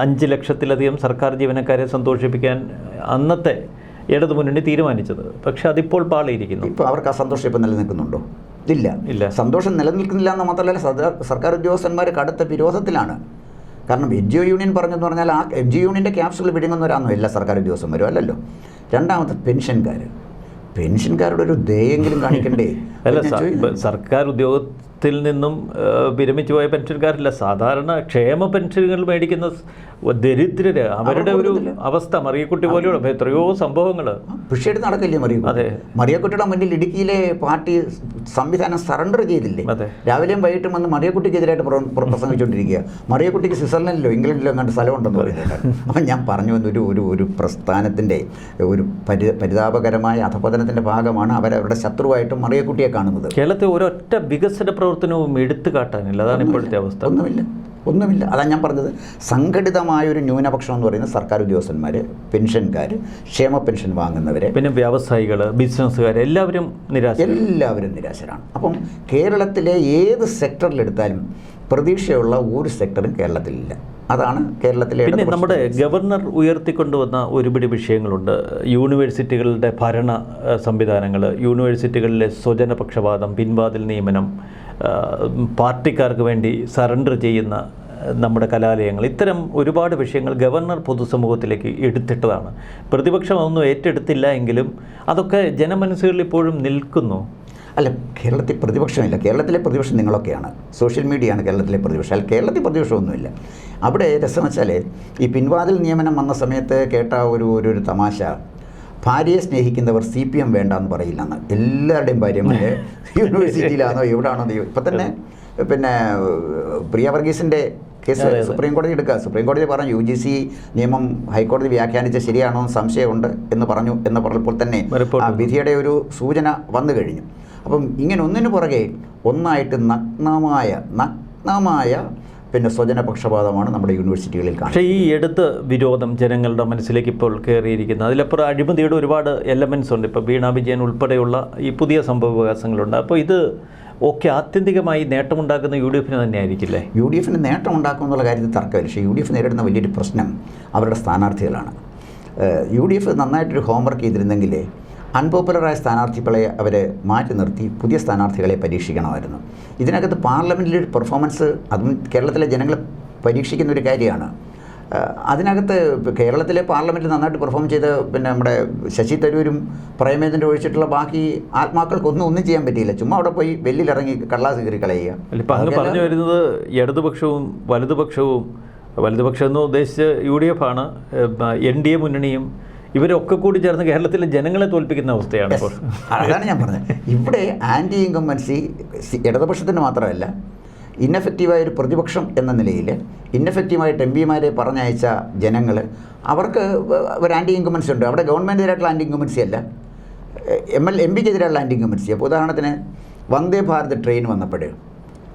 അഞ്ച് ലക്ഷത്തിലധികം സർക്കാർ ജീവനക്കാരെ സന്തോഷിപ്പിക്കാൻ അന്നത്തെ ഇടതു മുന്നണി തീരുമാനിച്ചത്. പക്ഷെ അതിപ്പോൾ പാളിയിരിക്കുന്നു. ഇപ്പോൾ അവർക്ക് ആ സന്തോഷം ഇപ്പോൾ നിലനിൽക്കുന്നുണ്ടോ? ഇല്ല. ഇല്ല. സന്തോഷം നിലനിൽക്കുന്നില്ല എന്ന് മാത്രമല്ല സർക്കാർ ഉദ്യോഗസ്ഥന്മാർ കടുത്ത വിരോധത്തിലാണ്. കാരണം എൻ ജി ഒ യൂണിയൻ പറഞ്ഞെന്ന് പറഞ്ഞാൽ ആ എൻ ജി യൂണിയന്റെ ക്യാപ്സുകൾ പിടുങ്ങുന്നവരാണോ എല്ലാ സർക്കാർ ഉദ്യോഗസ്ഥന്മാരും അല്ലല്ലോ? രണ്ടാമത്തെ പെൻഷൻകാർ പെൻഷൻകാരുടെ ഒരു ദയെങ്കിലും കാണിക്കണ്ടേ? അല്ല സർക്കാർ സ- ഉദ്യോഗത്തിൽ നിന്നും വിരമിച്ചു പോയ പെൻഷൻകാരില്ല. സാധാരണ ക്ഷേമ പെൻഷനുകൾ മേടിക്കുന്ന ദരിദ്രര് അവരുടെ ഒരു അവസ്ഥ മറിയക്കുട്ടി പോലെയുള്ള. എത്രയോ സംഭവങ്ങൾ പുഷ്യെടുത്ത് നടക്കില്ലേ മറിയ അതെ. മറിയക്കുട്ടിയുടെ മുന്നിൽ ഇടുക്കിയിലെ പാർട്ടി സംവിധാനം സറണ്ടർ ചെയ്തില്ലേ. രാവിലെയും വൈകിട്ടും വന്ന് മറിയക്കുട്ടിക്കെതിരായിട്ട് പ്ര- പ്ര- പ്രസംഗിച്ചുകൊണ്ടിരിക്കുക. മറിയക്കുട്ടിക്ക് സ്വിറ്റ്സർലൻഡിലോ ഇംഗ്ലണ്ടിലോ അങ്ങോട്ട് സ്ഥലമുണ്ടെന്ന് പറയുന്നത് അപ്പം ഞാൻ പറഞ്ഞു വന്ന ഒരു ഒരു പ്രസ്ഥാനത്തിന്റെ ഒരു പരി പരിതാപകരമായ അധപതനത്തിന്റെ ഭാഗമാണ് അവരവരുടെ ശത്രുവായിട്ടും മറിയക്കുട്ടിയെ കാണുന്നത്. കേരളത്തിൽ ഒരൊറ്റ വികസന പ്രവർത്തനവും എടുത്തു കാട്ടാനില്ല അതാണ് ഇപ്പോഴത്തെ അവസ്ഥ. ഒന്നുമില്ല ഒന്നുമില്ല. അതാണ് ഞാൻ പറഞ്ഞത്. സംഘടിതമായ ഒരു ന്യൂനപക്ഷം എന്ന് പറയുന്നത് സർക്കാർ ഉദ്യോഗസ്ഥന്മാർ പെൻഷൻകാർ ക്ഷേമ പെൻഷൻ വാങ്ങുന്നവർ പിന്നെ വ്യവസായികൾ ബിസിനസ്സുകാർ എല്ലാവരും നിരാശ എല്ലാവരും നിരാശരാണ്. അപ്പം കേരളത്തിലെ ഏത് സെക്ടറിലെടുത്താലും പ്രതീക്ഷയുള്ള ഒരു സെക്ടറും കേരളത്തിലില്ല. അതാണ് കേരളത്തിലെ പിന്നെ നമ്മുടെ ഗവർണർ ഉയർത്തിക്കൊണ്ടുവന്ന ഒരുപിടി വിഷയങ്ങളുണ്ട്. യൂണിവേഴ്സിറ്റികളുടെ ഭരണ സംവിധാനങ്ങൾ യൂണിവേഴ്സിറ്റികളിലെ സ്വജനപക്ഷപാതം പിൻവാതിൽ നിയമനം പാർട്ടിക്കാർക്ക് വേണ്ടി സറണ്ടർ ചെയ്യുന്ന നമ്മുടെ കലാലയങ്ങൾ. ഇത്തരം ഒരുപാട് വിഷയങ്ങൾ ഗവർണർ പൊതുസമൂഹത്തിലേക്ക് എടുത്തിട്ടതാണ്. പ്രതിപക്ഷം അതൊന്നും ഏറ്റെടുത്തില്ല എങ്കിലും അതൊക്കെ ജനമനസ്സുകളിൽ ഇപ്പോഴും നിൽക്കുന്നു. അല്ല കേരളത്തിൽ പ്രതിപക്ഷമില്ല. കേരളത്തിലെ പ്രതിപക്ഷം നിങ്ങളൊക്കെയാണ്. സോഷ്യൽ മീഡിയയാണ് കേരളത്തിലെ പ്രതിപക്ഷം. അല്ല കേരളത്തിൽ പ്രതിപക്ഷമൊന്നുമില്ല. അവിടെ രസം വെച്ചാൽ ഈ പിൻവാതിൽ നിയമനം വന്ന സമയത്ത് കേട്ട ഒരു ഒരു തമാശ. ഭാര്യയെ സ്നേഹിക്കുന്നവർ സി പി എം വേണ്ടെന്ന് പറയില്ലെന്ന്. എല്ലാവരുടെയും ഭാര്യമാരെ യൂണിവേഴ്സിറ്റിയിലാണോ എവിടാണോ ഇപ്പം തന്നെ പിന്നെ പ്രിയ വർഗീസിന്റെ കേസ്. സുപ്രീം കോടതി എടുക്കുക. സുപ്രീം കോടതി പറഞ്ഞു യു ജി സി നിയമം ഹൈക്കോടതി വ്യാഖ്യാനിച്ച ശരിയാണോ എന്ന് സംശയമുണ്ട് എന്ന് പറഞ്ഞു എന്ന് പറഞ്ഞപ്പോൾ തന്നെ ആ വിധിയുടെ ഒരു സൂചന വന്നു കഴിഞ്ഞു. അപ്പം ഇങ്ങനെ ഒന്നിനു പുറകെ ഒന്നായിട്ട് നഗ്നമായ നഗ്നമായ പിന്നെ സ്വജനപക്ഷപാതമാണ് നമ്മുടെ യൂണിവേഴ്സിറ്റികളിൽ കാണുന്നത്. പക്ഷേ ഈ എടുത്ത് വിരോധം ജനങ്ങളുടെ മനസ്സിലേക്ക് ഇപ്പോൾ കയറിയിരിക്കുന്നത് അതിലപ്പുറം അഴിമതിയുടെ ഒരുപാട് എലമെൻസ് ഉണ്ട്. ഇപ്പോൾ വീണ വിജയൻ ഉൾപ്പെടെയുള്ള ഈ പുതിയ സംഭവ വികാസങ്ങളുണ്ട് അപ്പോൾ ഇത് ഒക്കെ ആത്യന്തികമായി നേട്ടമുണ്ടാക്കുന്ന യു ഡി എഫിന് തന്നെയായിരിക്കില്ലേ? യു ഡി എഫിന് നേട്ടം ഉണ്ടാക്കും എന്നുള്ള കാര്യത്തിൽ തർക്കമില്ല. പക്ഷേ യു ഡി എഫ് നേരിടുന്ന വലിയൊരു പ്രശ്നം അവരുടെ സ്ഥാനാർത്ഥികളാണ്. യു ഡി എഫ് നന്നായിട്ടൊരു ഹോംവർക്ക് ചെയ്തിരുന്നെങ്കിൽ അൺപോപ്പുലറായ സ്ഥാനാർത്ഥികളെ അവർ മാറ്റി നിർത്തി പുതിയ സ്ഥാനാർത്ഥികളെ പരീക്ഷിക്കണമായിരുന്നു. ഇതിനകത്ത് പാർലമെന്റിലെ പെർഫോമൻസ് അതും കേരളത്തിലെ ജനങ്ങളെ പരീക്ഷിക്കുന്ന ഒരു കാര്യമാണ്. അതിനകത്ത് കേരളത്തിലെ പാർലമെന്റിൽ നന്നായിട്ട് പെർഫോം ചെയ്ത പിന്നെ നമ്മുടെ ശശി തരൂരും പ്രേമേന്ദ്രൻ ഒഴിച്ചിട്ടുള്ള ബാക്കി ആത്മാക്കൾക്കൊന്നും ഒന്നും ചെയ്യാൻ പറ്റിയില്ല. ചുമ്മാ അവിടെ പോയി വെല്ലിലിറങ്ങി കള്ളാസ് കയറി കളയുക. പറഞ്ഞു വരുന്നത് ഇടതുപക്ഷവും വലതുപക്ഷവും. വലതുപക്ഷം എന്ന് ഉദ്ദേശിച്ച് യു ഡി എഫ് ആണ്. എൻ ഡി എ മുന്നണിയും ഇവരൊക്കെ കൂടി ചേർന്ന് കേരളത്തിലെ ജനങ്ങളെ തോൽപ്പിക്കുന്ന അവസ്ഥയാണ് ഇപ്പോൾ. അതാണ് ഞാൻ പറഞ്ഞത്. ഇവിടെ ആന്റി ഇൻകംബൻസി ഇടതുപക്ഷത്തിന് മാത്രമല്ല ഇന്നഫക്റ്റീവായ ഒരു പ്രതിപക്ഷം എന്ന നിലയിൽ ഇന്നഫക്റ്റീവായിട്ട് എം പിമാരെ പറഞ്ഞയച്ച ജനങ്ങൾ അവർക്ക് ഒരു ആന്റി ഇൻകംബൻസി ഉണ്ട്. അവിടെ ഗവൺമെന്റിനെതിരായിട്ടുള്ള ആന്റി ഇൻകംബൻസി അല്ല. എം എൽ എം പിക്കെതിരായിട്ടുള്ള ആന്റി ഇൻകംബൻസി അപ്പോൾ ഉദാഹരണത്തിന് വന്ദേ ഭാരത് ട്രെയിൻ വന്നപ്പോൾ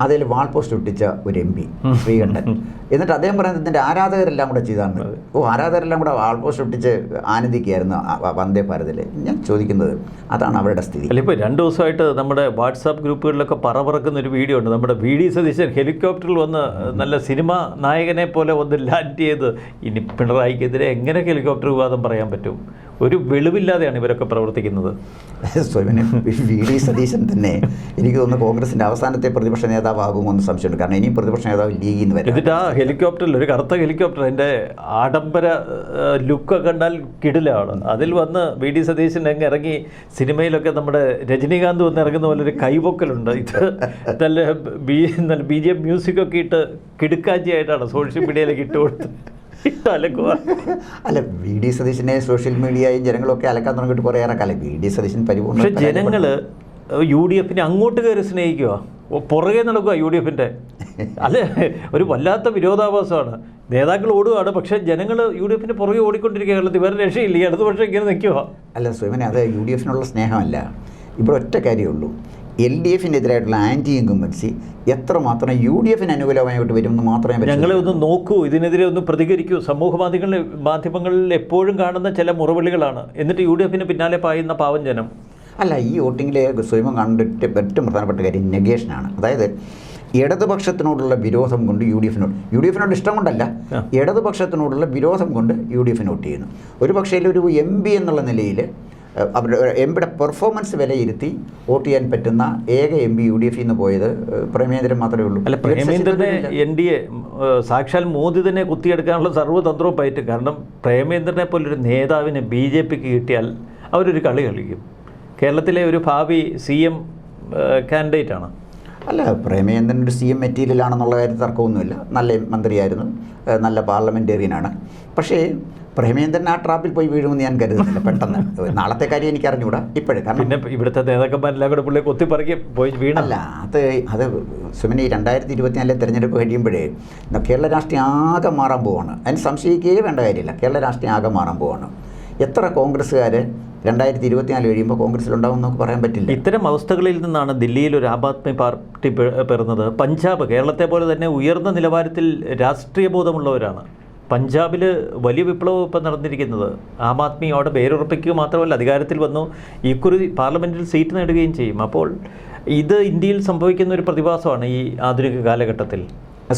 അതിൽ വാൾ പോസ്റ്റ് ഒട്ടിച്ച ഒരു എം പി ശ്രീകണ്ഠൻ. എന്നിട്ട് അദ്ദേഹം പറയുന്നത് ഇതിന്റെ ആരാധകരെല്ലാം കൂടെ ചെയ്താണ് ഓ ആരാധകരെല്ലാം കൂടെ വാൾ പോസ്റ്റ് ഒട്ടിച്ച് ആനന്ദിക്കുകയായിരുന്നു വന്ദേ ഭാരതിൽ ഞാൻ ചോദിക്കുന്നത് അതാണ് അവരുടെ സ്ഥിതി. അല്ല ഇപ്പോൾ രണ്ട് ദിവസമായിട്ട് നമ്മുടെ വാട്സാപ്പ് ഗ്രൂപ്പുകളിലൊക്കെ പറപറക്കുന്ന ഒരു വീഡിയോ ഉണ്ട്. നമ്മുടെ വി ഡി സതീശൻ ഹെലികോപ്റ്ററിൽ വന്ന് നല്ല സിനിമ നായകനെ പോലെ വന്ന് ലാൻഡ് ചെയ്ത് ഇനി പിണറായിക്കെതിരെ എങ്ങനെ ഹെലികോപ്റ്റർ വിവാദം പറയാൻ പറ്റും? ഒരു വെളിവില്ലാതെയാണ് ഇവരൊക്കെ പ്രവർത്തിക്കുന്നത്. വി ഡി സതീശൻ തന്നെ. എനിക്ക് തോന്നുന്നു കോൺഗ്രസിന്റെ അവസാനത്തെ പ്രതിപക്ഷ നേതാവാകുമെന്ന് സംശയമുണ്ട്. കാരണം ഇനിയും പ്രതിപക്ഷ നേതാവ് ലീഗിൽ നിന്ന് വരും. എന്നിട്ട് ആ ഹെലികോപ്റ്ററിൽ ഒരു കറുത്ത ഹെലികോപ്റ്റർ എന്റെ ആഡംബര ലുക്ക് കണ്ടാൽ കിടിലാണ് അതിൽ വന്ന് വി ഡി സതീശൻ അങ്ങ് ഇറങ്ങി സിനിമയിലൊക്കെ നമ്മുടെ രജനീകാന്ത് വന്ന് ഇറങ്ങുന്ന പോലെ ഒരു കൈവൊക്കലുണ്ട്. ഇത് നല്ല ബി നല്ല ബി ജെ മ്യൂസിക്കൊക്കെ ഇട്ട് കിടുക്കാച്ചിയായിട്ടാണ് സോഷ്യൽ മീഡിയയിലേക്ക് ഇട്ട് കൊടുത്ത് ഇട്ട് അലക്കുക അല്ല വി ഡി സതീശനെ സോഷ്യൽ മീഡിയയും ജനങ്ങളൊക്കെ അലക്കാൻ തുടങ്ങിയിട്ട് കുറേ ഏറെ കാലം വി ഡി സതീശൻ പരിപൂർണ പക്ഷെ ജനങ്ങൾ യു ഡി എഫിനെ അങ്ങോട്ട് കയറി സ്നേഹിക്കുക പുറകെ നടക്കുക യു ഡി എഫിന്റെ അല്ലെ? ഒരു വല്ലാത്ത വിരോധാഭാസമാണ്. നേതാക്കൾ ഓടുകയാണ് പക്ഷേ ജനങ്ങൾ യു ഡി എഫിന്റെ പുറകെ ഓടിക്കൊണ്ടിരിക്കുക കേരളത്തിൽ വേറെ രക്ഷയില്ല. ഈ ഇടതുപക്ഷം ഇങ്ങനെ നിൽക്കുക അല്ല സുമനെ അത് യു ഡി എഫിനുള്ള സ്നേഹമല്ല. ഇവിടെ ഒറ്റ കാര്യമേ ഉള്ളൂ. എൽ ഡി എഫിനെതിരായിട്ടുള്ള ആന്റി ഇൻകംബൻസി എത്രമാത്രം യു ഡി എഫിന് അനുകൂലമായിട്ട് വരുമെന്ന് മാത്രമേ ഞങ്ങളെ ഒന്ന് നോക്കൂ ഇതിനെതിരെ ഒന്ന് പ്രതികരിക്കൂ. സമൂഹ മാധ്യമങ്ങളിൽ മാധ്യമങ്ങളിൽ എപ്പോഴും കാണുന്ന ചില മുറവിളികളാണ്. എന്നിട്ട് യു ഡി എഫിന് പിന്നാലെ പായുന്ന പാവം ജനം. അല്ല ഈ വോട്ടിങ്ങിലെ സ്വയം കണ്ടിട്ട് ഏറ്റവും പ്രധാനപ്പെട്ട കാര്യം നെഗേഷനാണ്. അതായത് ഇടതുപക്ഷത്തിനോടുള്ള വിരോധം കൊണ്ട് യു ഡി എഫിനോട് യു ഡി എഫിനോട് ഇഷ്ടം കൊണ്ടല്ല. ഇടതുപക്ഷത്തിനോടുള്ള വിരോധം കൊണ്ട് യു ഡി എഫിന് വോട്ട് ചെയ്യുന്നു. ഒരു പക്ഷേ ഒരു എം പി എന്നുള്ള നിലയിൽ അവരുടെ എംപിയുടെ പെർഫോമൻസ് വിലയിരുത്തി വോട്ട് ചെയ്യാൻ പറ്റുന്ന ഏക എം പി യു ഡി എഫിൽ നിന്ന് പോയത് പ്രേമേന്ദ്രൻ മാത്രമേ ഉള്ളൂ. അല്ല പ്രേമേന്ദ്രനെ എൻ ഡി എ സാക്ഷാൽ മോദി തന്നെ കുത്തിയെടുക്കാനുള്ള സർവതന്ത്രവും പറ്റും കാരണം പ്രേമേന്ദ്രനെ പോലൊരു നേതാവിനെ ബി ജെ പിക്ക് കിട്ടിയാൽ അവരൊരു കളി കളിക്കും. കേരളത്തിലെ ഒരു ഭാവി സി എം കാൻഡിഡേറ്റ് ആണ്. അല്ല പ്രേമേന്ദ്രൻ ഒരു സി എം മെറ്റീരിയലാണെന്നുള്ള കാര്യത്തിൽ തർക്കമൊന്നുമില്ല. നല്ല മന്ത്രിയായിരുന്നു. നല്ല പാർലമെന്റേറിയനാണ് പക്ഷേ പ്രേമേന്ദ്രൻ ആ ട്രാപ്പിൽ പോയി വീഴുമെന്ന് ഞാൻ കരുതുന്നില്ല. പെട്ടെന്ന്. നാളത്തെ കാര്യം എനിക്ക് അറിഞ്ഞുകൂടാ. ഇപ്പോഴേ. കാരണം പിന്നെ ഇവിടുത്തെ നേതാക്കന്മാരെല്ലാം കൂടെ പുള്ളിയെ കൊത്തിപ്പറിക്കും പോയി വീണല്ല അത് അത് സുമനി രണ്ടായിരത്തി ഇരുപത്തിനാലിലെ തെരഞ്ഞെടുപ്പ് കഴിയുമ്പോഴേ എന്നാൽ കേരള രാഷ്ട്രീയം ആകെ മാറാൻ പോവാണ്. അതിന് സംശയിക്കുകയേ വേണ്ട കാര്യമില്ല. കേരള രാഷ്ട്രീയം ആകെ മാറാൻ പോവാണ്. എത്ര കോൺഗ്രസ്സുകാർ രണ്ടായിരത്തി ഇരുപത്തിനാല് കഴിയുമ്പോൾ കോൺഗ്രസ്സിലുണ്ടാവും എന്നൊക്കെ പറയാൻ പറ്റില്ല. ഇത്തരം അവസ്ഥകളിൽ നിന്നാണ് ദില്ലിയിൽ ഒരു ആം ആദ്മി പാർട്ടി പിറന്നത്. പഞ്ചാബ് കേരളത്തെ പോലെ തന്നെ ഉയർന്ന നിലവാരത്തിൽ രാഷ്ട്രീയ ബോധമുള്ളവരാണ്. പഞ്ചാബിൽ വലിയ വിപ്ലവം ഇപ്പം നടന്നിരിക്കുന്നത്. ആം ആദ്മി അവിടെ പേരുറപ്പിക്കുക മാത്രമല്ല അധികാരത്തിൽ വന്നു ഇക്കുറി പാർലമെന്റിൽ സീറ്റ് നേടുകയും ചെയ്യും. അപ്പോൾ ഇത് ഇന്ത്യയിൽ സംഭവിക്കുന്ന ഒരു പ്രതിഭാസമാണ് ഈ ആധുനിക കാലഘട്ടത്തിൽ.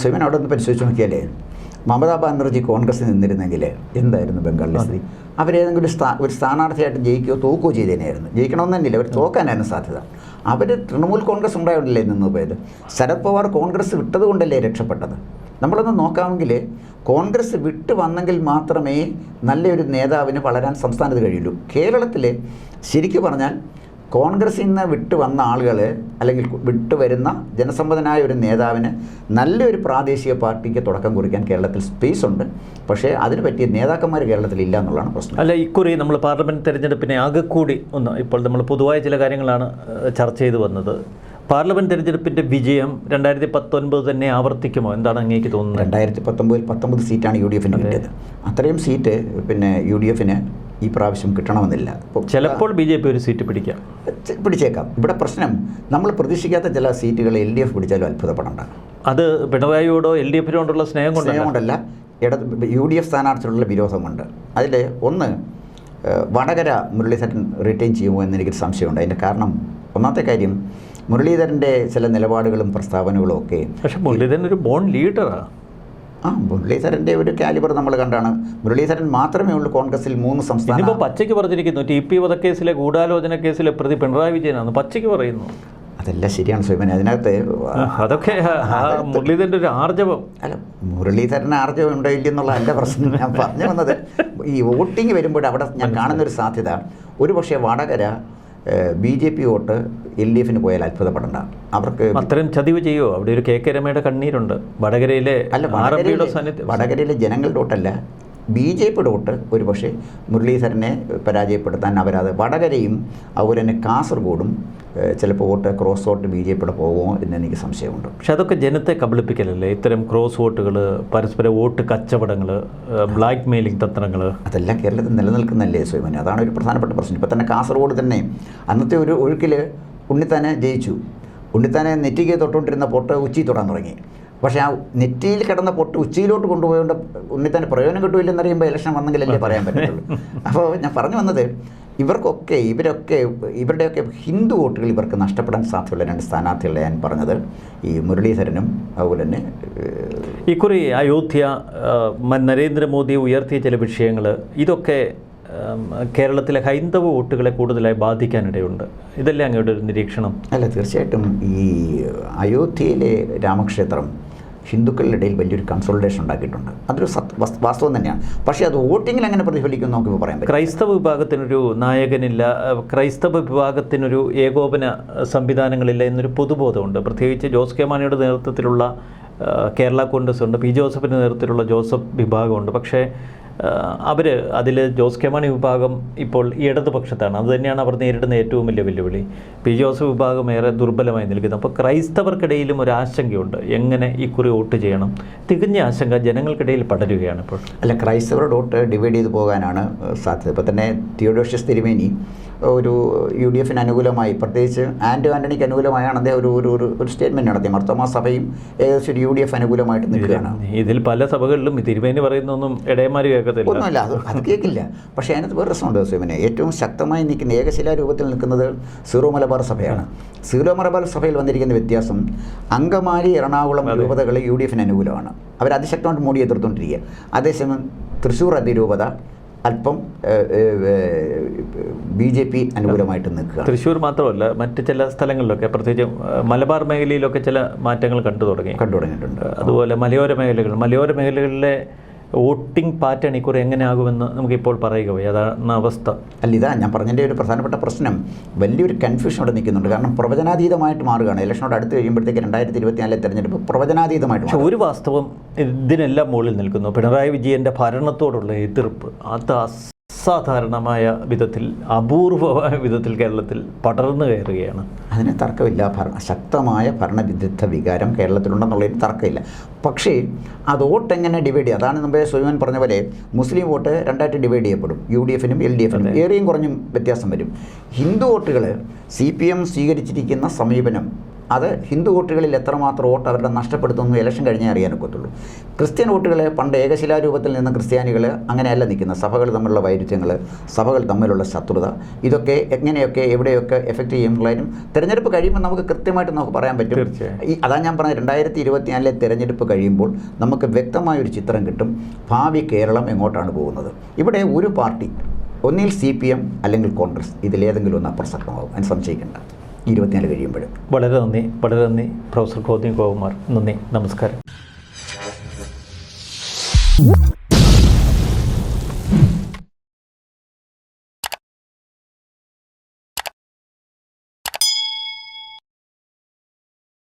സ്വയം അവിടെ ഒന്ന് പരിശോധിച്ച് നോക്കിയാലേ? മമതാ ബാനർജി കോൺഗ്രസ്സിൽ നിന്നിരുന്നെങ്കിൽ എന്തായിരുന്നു ബംഗാളിലെ സ്ഥിതി? അവരേതെങ്കിലും സ്ഥാ ഒരു സ്ഥാനാർത്ഥിയായിട്ട് ജയിക്കുകയോ തോക്കുകയോ ചെയ്തേനായിരുന്നു ജയിക്കണമെന്ന് തന്നെയില്ല അവർ തോക്കാനായിരുന്നു സാധ്യത. അവർ തൃണമൂൽ കോൺഗ്രസ് ഉണ്ടായിട്ടില്ലേ നിന്ന് പോയത്? ശരത് പവാർ കോൺഗ്രസ് വിട്ടത് കൊണ്ടല്ലേ രക്ഷപ്പെട്ടത്? നമ്മളൊന്ന് നോക്കാമെങ്കിൽ കോൺഗ്രസ് വിട്ട് വന്നെങ്കിൽ മാത്രമേ നല്ലൊരു നേതാവിന് വളരാൻ സംസ്ഥാനത്ത് കഴിയുള്ളൂ. കേരളത്തിൽ ശരിക്കു പറഞ്ഞാൽ കോൺഗ്രസിൽ നിന്ന് വിട്ടു വന്ന ആളുകൾ അല്ലെങ്കിൽ വിട്ടു വരുന്ന ജനസമ്മതനായ ഒരു നേതാവിന് നല്ലൊരു പ്രാദേശിക പാർട്ടിക്ക് തുടക്കം കുറിക്കാൻ കേരളത്തിൽ സ്പേസ് ഉണ്ട്. പക്ഷേ അതിന് പറ്റിയ നേതാക്കന്മാർ കേരളത്തിൽ ഇല്ല എന്നുള്ളതാണ് പ്രശ്നം. അല്ല ഇക്കുറി നമ്മൾ പാർലമെന്റ് തെരഞ്ഞെടുപ്പിനെ ആകെക്കൂടി ഒന്ന് ഇപ്പോൾ നമ്മൾ പൊതുവായ ചില കാര്യങ്ങളാണ് ചർച്ച ചെയ്തു വന്നത്. പാർലമെന്റ് തെരഞ്ഞെടുപ്പിന്റെ വിജയം രണ്ടായിരത്തി പത്തൊൻപത് തന്നെ ആവർത്തിക്കുമോ? എന്താണ് അങ്ങേക്ക് തോന്നുന്നത്? രണ്ടായിരത്തി പത്തൊമ്പതിൽ പത്തൊമ്പത് സീറ്റാണ് യു ഡി എഫിന് കിട്ടിയത്. അത്രയും സീറ്റ് പിന്നെ യു ഡി എഫിന് ഈ പ്രാവശ്യം കിട്ടണമെന്നില്ല. ചിലപ്പോൾ ബി ജെ പി ഒരു സീറ്റ് പിടിക്കാം. പിടിച്ചേക്കാം. ഇവിടെ പ്രശ്നം നമ്മൾ പ്രതീക്ഷിക്കാത്ത ചില സീറ്റുകൾ എൽ ഡി എഫ് പിടിച്ചാലും അത്ഭുതപ്പെടേണ്ട. അത് പിണറായിയോടോ എൽ ഡി എഫിനോടുള്ള സ്നേഹം കൊണ്ട് സ്നേഹം കൊണ്ടല്ല. ഇട യു ഡി എഫ് സ്ഥാനാർത്ഥിയോടുള്ള വിരോധമുണ്ട്. അതിൽ ഒന്ന് വടകര മുരളീധരൻ റിട്ടേൺ ചെയ്യുമോ എന്നെനിക്കൊരു സംശയമുണ്ട്. അതിന്റെ കാരണം ഒന്നാമത്തെ കാര്യം മുരളീധരന്റെ ചില നിലപാടുകളും പ്രസ്താവനകളും ഒക്കെ പക്ഷേ മുരളീധരൻ ഒരു ബോൺ ലീഡറാണ് ആ. മുരളീധരന്റെ ഒരു കാലിബർ നമ്മൾ കണ്ടാണ്. മുരളീധരൻ മാത്രമേ ഉള്ളൂ കോൺഗ്രസിൽ മൂന്ന് സംസ്ഥാനം ഇപ്പോൾ പച്ചയ്ക്ക് പറഞ്ഞിരിക്കുന്നു ടി പി വധക്കേസിലെ ഗൂഢാലോചന കേസിലെ പ്രതി പിണറായി വിജയനാണ്. പച്ചയ്ക്ക് പറയുന്നു. അതെല്ലാം ശരിയാണ് സുമൻ അതിനകത്ത് അതൊക്കെ മുരളീധരന്റെ ഒരു ആർജവം. അല്ല മുരളീധരൻ ആർജവം ഉണ്ടായില്ല എന്നുള്ള എന്റെ പ്രശ്നം. ഞാൻ പറഞ്ഞു വന്നത്. ഈ വോട്ടിംഗ് വരുമ്പോൾ അവിടെ ഞാൻ കാണുന്നൊരു സാധ്യത. ഒരു പക്ഷേ Vadakara B J P vote L D എഫിന് പോയാൽ അത്ഭുതപ്പെടേണ്ട. അവർക്ക് അത്രയും ചതിവ് ചെയ്യുമോ അവിടെ ഒരു കെ കെ രമയുടെ കണ്ണീരുണ്ട്. വടകരയിലെ വടകരയിലെ ജനങ്ങളുടെ വോട്ടല്ല. ബി ജെ പിയുടെ വോട്ട് ഒരു പക്ഷേ മുരളീധരനെ പരാജയപ്പെടുത്താൻ അവരത് വടകരയും അതുപോലെ തന്നെ കാസർഗോഡും ചിലപ്പോൾ vote cross vote B J പിയുടെ പോകുമോ എന്ന് എനിക്ക് സംശയമുണ്ട്. പക്ഷെ അതൊക്കെ ജനത്തെ കബളിപ്പിക്കലല്ലേ? ഇത്തരം ക്രോസ് വോട്ടുകൾ പരസ്പര വോട്ട് കച്ചവടങ്ങൾ ബ്ലാക്ക് മെയിലിംഗ് തന്ത്രങ്ങൾ അതെല്ലാം കേരളത്തിൽ നിലനിൽക്കുന്നല്ലേ സ്വയം അതാണ് ഒരു പ്രധാനപ്പെട്ട പ്രശ്നം. ഇപ്പം തന്നെ കാസർഗോഡ് തന്നെ അന്നത്തെ ഒരു ഒഴുക്കിൽ ഉണ്ണിത്താനെ ജയിച്ചു. ഉണ്ണിത്താനെ നെറ്റിക്ക് തൊട്ടുകൊണ്ടിരുന്ന പൊട്ട് ഉച്ചി തൊടാൻ തുടങ്ങി. പക്ഷേ ആ നെറ്റിയിൽ കിടന്ന പൊട്ട് ഉച്ചിയിലോട്ട് കൊണ്ടുപോയതുകൊണ്ട് തന്നെ പ്രയോജനം കിട്ടുമില്ലെന്നറിയുമ്പോൾ ഇലക്ഷൻ വന്നെങ്കിലല്ലേ പറയാൻ പറ്റത്തുള്ളൂ. അപ്പോൾ ഞാൻ പറഞ്ഞു വന്നത് ഇവർക്കൊക്കെ ഇവരൊക്കെ ഇവരുടെയൊക്കെ ഹിന്ദു വോട്ടുകൾ ഇവർക്ക് നഷ്ടപ്പെടാൻ സാധ്യതയുള്ള രണ്ട് സ്ഥാനാർത്ഥികളെ ഞാൻ പറഞ്ഞത് ഈ മുരളീധരനും അതുപോലെ തന്നെ ഇക്കുറി അയോധ്യ നരേന്ദ്രമോദി ഉയർത്തിയ ചില വിഷയങ്ങൾ ഇതൊക്കെ കേരളത്തിലെ ഹൈന്ദവ വോട്ടുകളെ കൂടുതലായി ബാധിക്കാനിടയുണ്ട്. ഇതല്ലേ അങ്ങയുടെ ഒരു നിരീക്ഷണം? അല്ല തീർച്ചയായിട്ടും ഈ അയോധ്യയിലെ രാമക്ഷേത്രം ഹിന്ദുക്കളുടെ ഇടയിൽ വലിയൊരു കൺസോൾട്ടേഷൻ ഉണ്ടാക്കിയിട്ടുണ്ട്. അതൊരു സത് വാസ്തവം തന്നെയാണ്. പക്ഷേ അത് വോട്ടിങ്ങിൽ എങ്ങനെ പ്രതിഫലിക്കും നമുക്ക് പറയാൻ പറ്റും ക്രൈസ്തവ വിഭാഗത്തിനൊരു നായകനില്ല ക്രൈസ്തവ വിഭാഗത്തിനൊരു ഏകോപന സംവിധാനങ്ങളില്ല എന്നൊരു പൊതുബോധമുണ്ട്. പ്രത്യേകിച്ച് ജോസ് കെ മാണിയുടെ നേതൃത്വത്തിലുള്ള കേരള കോൺഗ്രസ് ഉണ്ട് പി ജോസഫിന്റെ നേതൃത്വത്തിലുള്ള ജോസഫ് വിഭാഗമുണ്ട്. പക്ഷേ അവർ അതിൽ ജോസ് കെ മാണി വിഭാഗം ഇപ്പോൾ ഇടതുപക്ഷത്താണ്. അതുതന്നെയാണ് അവർ നേരിടുന്ന ഏറ്റവും വലിയ വെല്ലുവിളി. പി ജോസ് വിഭാഗം ഏറെ ദുർബലമായി നിൽക്കുന്നു. അപ്പോൾ ക്രൈസ്തവർക്കിടയിലും ഒരു ആശങ്കയുണ്ട്. എങ്ങനെ ഇക്കുറി വോട്ട് ചെയ്യണം? തികഞ്ഞ ആശങ്ക ജനങ്ങൾക്കിടയിൽ പടരുകയാണ് ഇപ്പോൾ. അല്ല ക്രൈസ്തവരുടെ വോട്ട് ഡിവൈഡ് ചെയ്ത് പോകാനാണ് സാധ്യത. ഇപ്പോൾ തന്നെ തിയോഡോഷ്യസ് തിരുമേനി ഒരു യു ഡി എഫിന് അനുകൂലമായി. പ്രത്യേകിച്ച് ആന്റോ ആന്റണിക്ക് അനുകൂലമായാണ് അദ്ദേഹം ഒരു ഒരു ഒരു- സ്റ്റേറ്റ്മെന്റ് നടത്തി മർത്തോമാ സഭയും ഏകദേശം ഒരു യു ഡി എഫ് അനുകൂലമായിട്ട് നിൽക്കുകയാണ്. ഇതിൽ പല സഭകളിലും തിരുവേനി പറയുന്നൊന്നും ഇടയന്മാർ കേൾക്കത്തില്ല. ഒന്നുമല്ല അത് അത് കേൾക്കില്ല. പക്ഷേ അതിനകത്ത് വേറെ രസമുണ്ട് സോമിനെ ഏറ്റവും ശക്തമായി നിൽക്കുന്ന ഏകശിലാ രൂപത്തിൽ നിൽക്കുന്നത് സീറോ മലബാർ സഭയാണ്. സീറോ മലബാർ സഭയിൽ വന്നിരിക്കുന്ന വ്യത്യാസം അങ്കമാലി എറണാകുളം രൂപതകൾ യു ഡി എഫിന് അനുകൂലമാണ്. അവർ അതിശക്തമായിട്ട് മോഡി എതിർത്തുകൊണ്ടിരിക്കുക. അതേസമയം തൃശ്ശൂർ അതിരൂപത അല്പം ബി ജെ പി അനുകൂലമായിട്ട് നിൽക്കുക തൃശ്ശൂർ മാത്രമല്ല മറ്റ് ചില സ്ഥലങ്ങളിലൊക്കെ പ്രത്യേകിച്ച് മലബാർ മേഖലയിലൊക്കെ ചില മാറ്റങ്ങൾ കണ്ടു തുടങ്ങി. കണ്ടു തുടങ്ങിയിട്ടുണ്ട്. അതുപോലെ മലയോര മേഖലകൾ മലയോര മേഖലകളിലെ വോട്ടിംഗ് പാറ്റേൺ ഇക്കുറി എങ്ങനെയാകുമെന്ന് നമുക്കിപ്പോൾ പറയുക യഥാർത്ഥ അതാണ് അവസ്ഥ. അല്ല ഇതാ ഞാൻ പറഞ്ഞതിന്റെ ഒരു പ്രധാനപ്പെട്ട പ്രശ്നം. വലിയൊരു കൺഫ്യൂഷൻ അവിടെ നിൽക്കുന്നുണ്ട്. കാരണം പ്രവചനാതീതമായിട്ട് മാറുകയാണ്. ഇലക്ഷനോട് അടുത്ത് കഴിയുമ്പോഴത്തേക്ക് രണ്ടായിരത്തി ഇരുപത്തിനാലിലെ തെരഞ്ഞെടുപ്പ് പ്രവചനാതീതമായിട്ട് പക്ഷേ ഒരു വാസ്തവം ഇതിനെല്ലാം മുകളിൽ നിൽക്കുന്നു. പിണറായി വിജയന്റെ ഭരണത്തോടുള്ള എതിർപ്പ്. അത് അസാധാരണമായ വിധത്തിൽ അപൂർവമായ വിധത്തിൽ കേരളത്തിൽ പടർന്നു കയറുകയാണ്. അതിന് തർക്കമില്ല. ഭരണ ശക്തമായ ഭരണവിരുദ്ധ വികാരം കേരളത്തിലുണ്ടെന്നുള്ളതിന് തർക്കമില്ല. പക്ഷേ അത് വോട്ട് എങ്ങനെ ഡിവൈഡ് ചെയ്യും? അതാണ് നമ്മുടെ സുയമൻ പറഞ്ഞ പോലെ മുസ്ലിം വോട്ട് രണ്ടായിട്ട് ഡിവൈഡ് ചെയ്യപ്പെടും. യു ഡി എഫിനും എൽ ഡി എഫിനും. ഏറെയും കുറഞ്ഞും വ്യത്യാസം വരും. ഹിന്ദു വോട്ടുകൾ സി പി എം സ്വീകരിച്ചിരിക്കുന്ന സമീപനം അത് ഹിന്ദു വോട്ടുകളിൽ എത്രമാത്രം വോട്ട് അവരുടെ നഷ്ടപ്പെടുത്തുന്നു ഇലക്ഷൻ കഴിഞ്ഞേ അറിയാൻ ഒക്കത്തുള്ളൂ. ക്രിസ്ത്യൻ വോട്ടുകൾ പണ്ട് ഏകശിലാരൂപത്തിൽ നിന്ന് ക്രിസ്ത്യാനികൾ അങ്ങനെയല്ല നിൽക്കുന്ന. സഭകൾ തമ്മിലുള്ള വൈരുദ്ധ്യങ്ങൾ സഭകൾ തമ്മിലുള്ള ശത്രുത ഇതൊക്കെ എങ്ങനെയൊക്കെ എവിടെയൊക്കെ എഫക്റ്റ് ചെയ്യുന്നുള്ളതിനും തിരഞ്ഞെടുപ്പ് കഴിയുമ്പോൾ നമുക്ക് കൃത്യമായിട്ട് നമുക്ക് പറയാൻ പറ്റും. ഈ അതാ ഞാൻ പറഞ്ഞത് രണ്ടായിരത്തി ഇരുപത്തിനാലിലെ തിരഞ്ഞെടുപ്പ് കഴിയുമ്പോൾ നമുക്ക് വ്യക്തമായൊരു ചിത്രം കിട്ടും. ഭാവി കേരളം എങ്ങോട്ടാണ് പോകുന്നത്? ഇവിടെ ഒരു പാർട്ടി ഒന്നിൽ സി പി എം അല്ലെങ്കിൽ കോൺഗ്രസ് ഇതിലേതെങ്കിലും ഒന്ന് അപ്രസക്തമാകും അതിന് സംശയിക്കേണ്ട. ഇരുപത്തിനാല് കഴിയുമ്പോഴും. വളരെ നന്ദി വളരെ നന്ദി പ്രൊഫസർ ഗോതി ഗോകുമാർ നന്ദി നമസ്കാരം.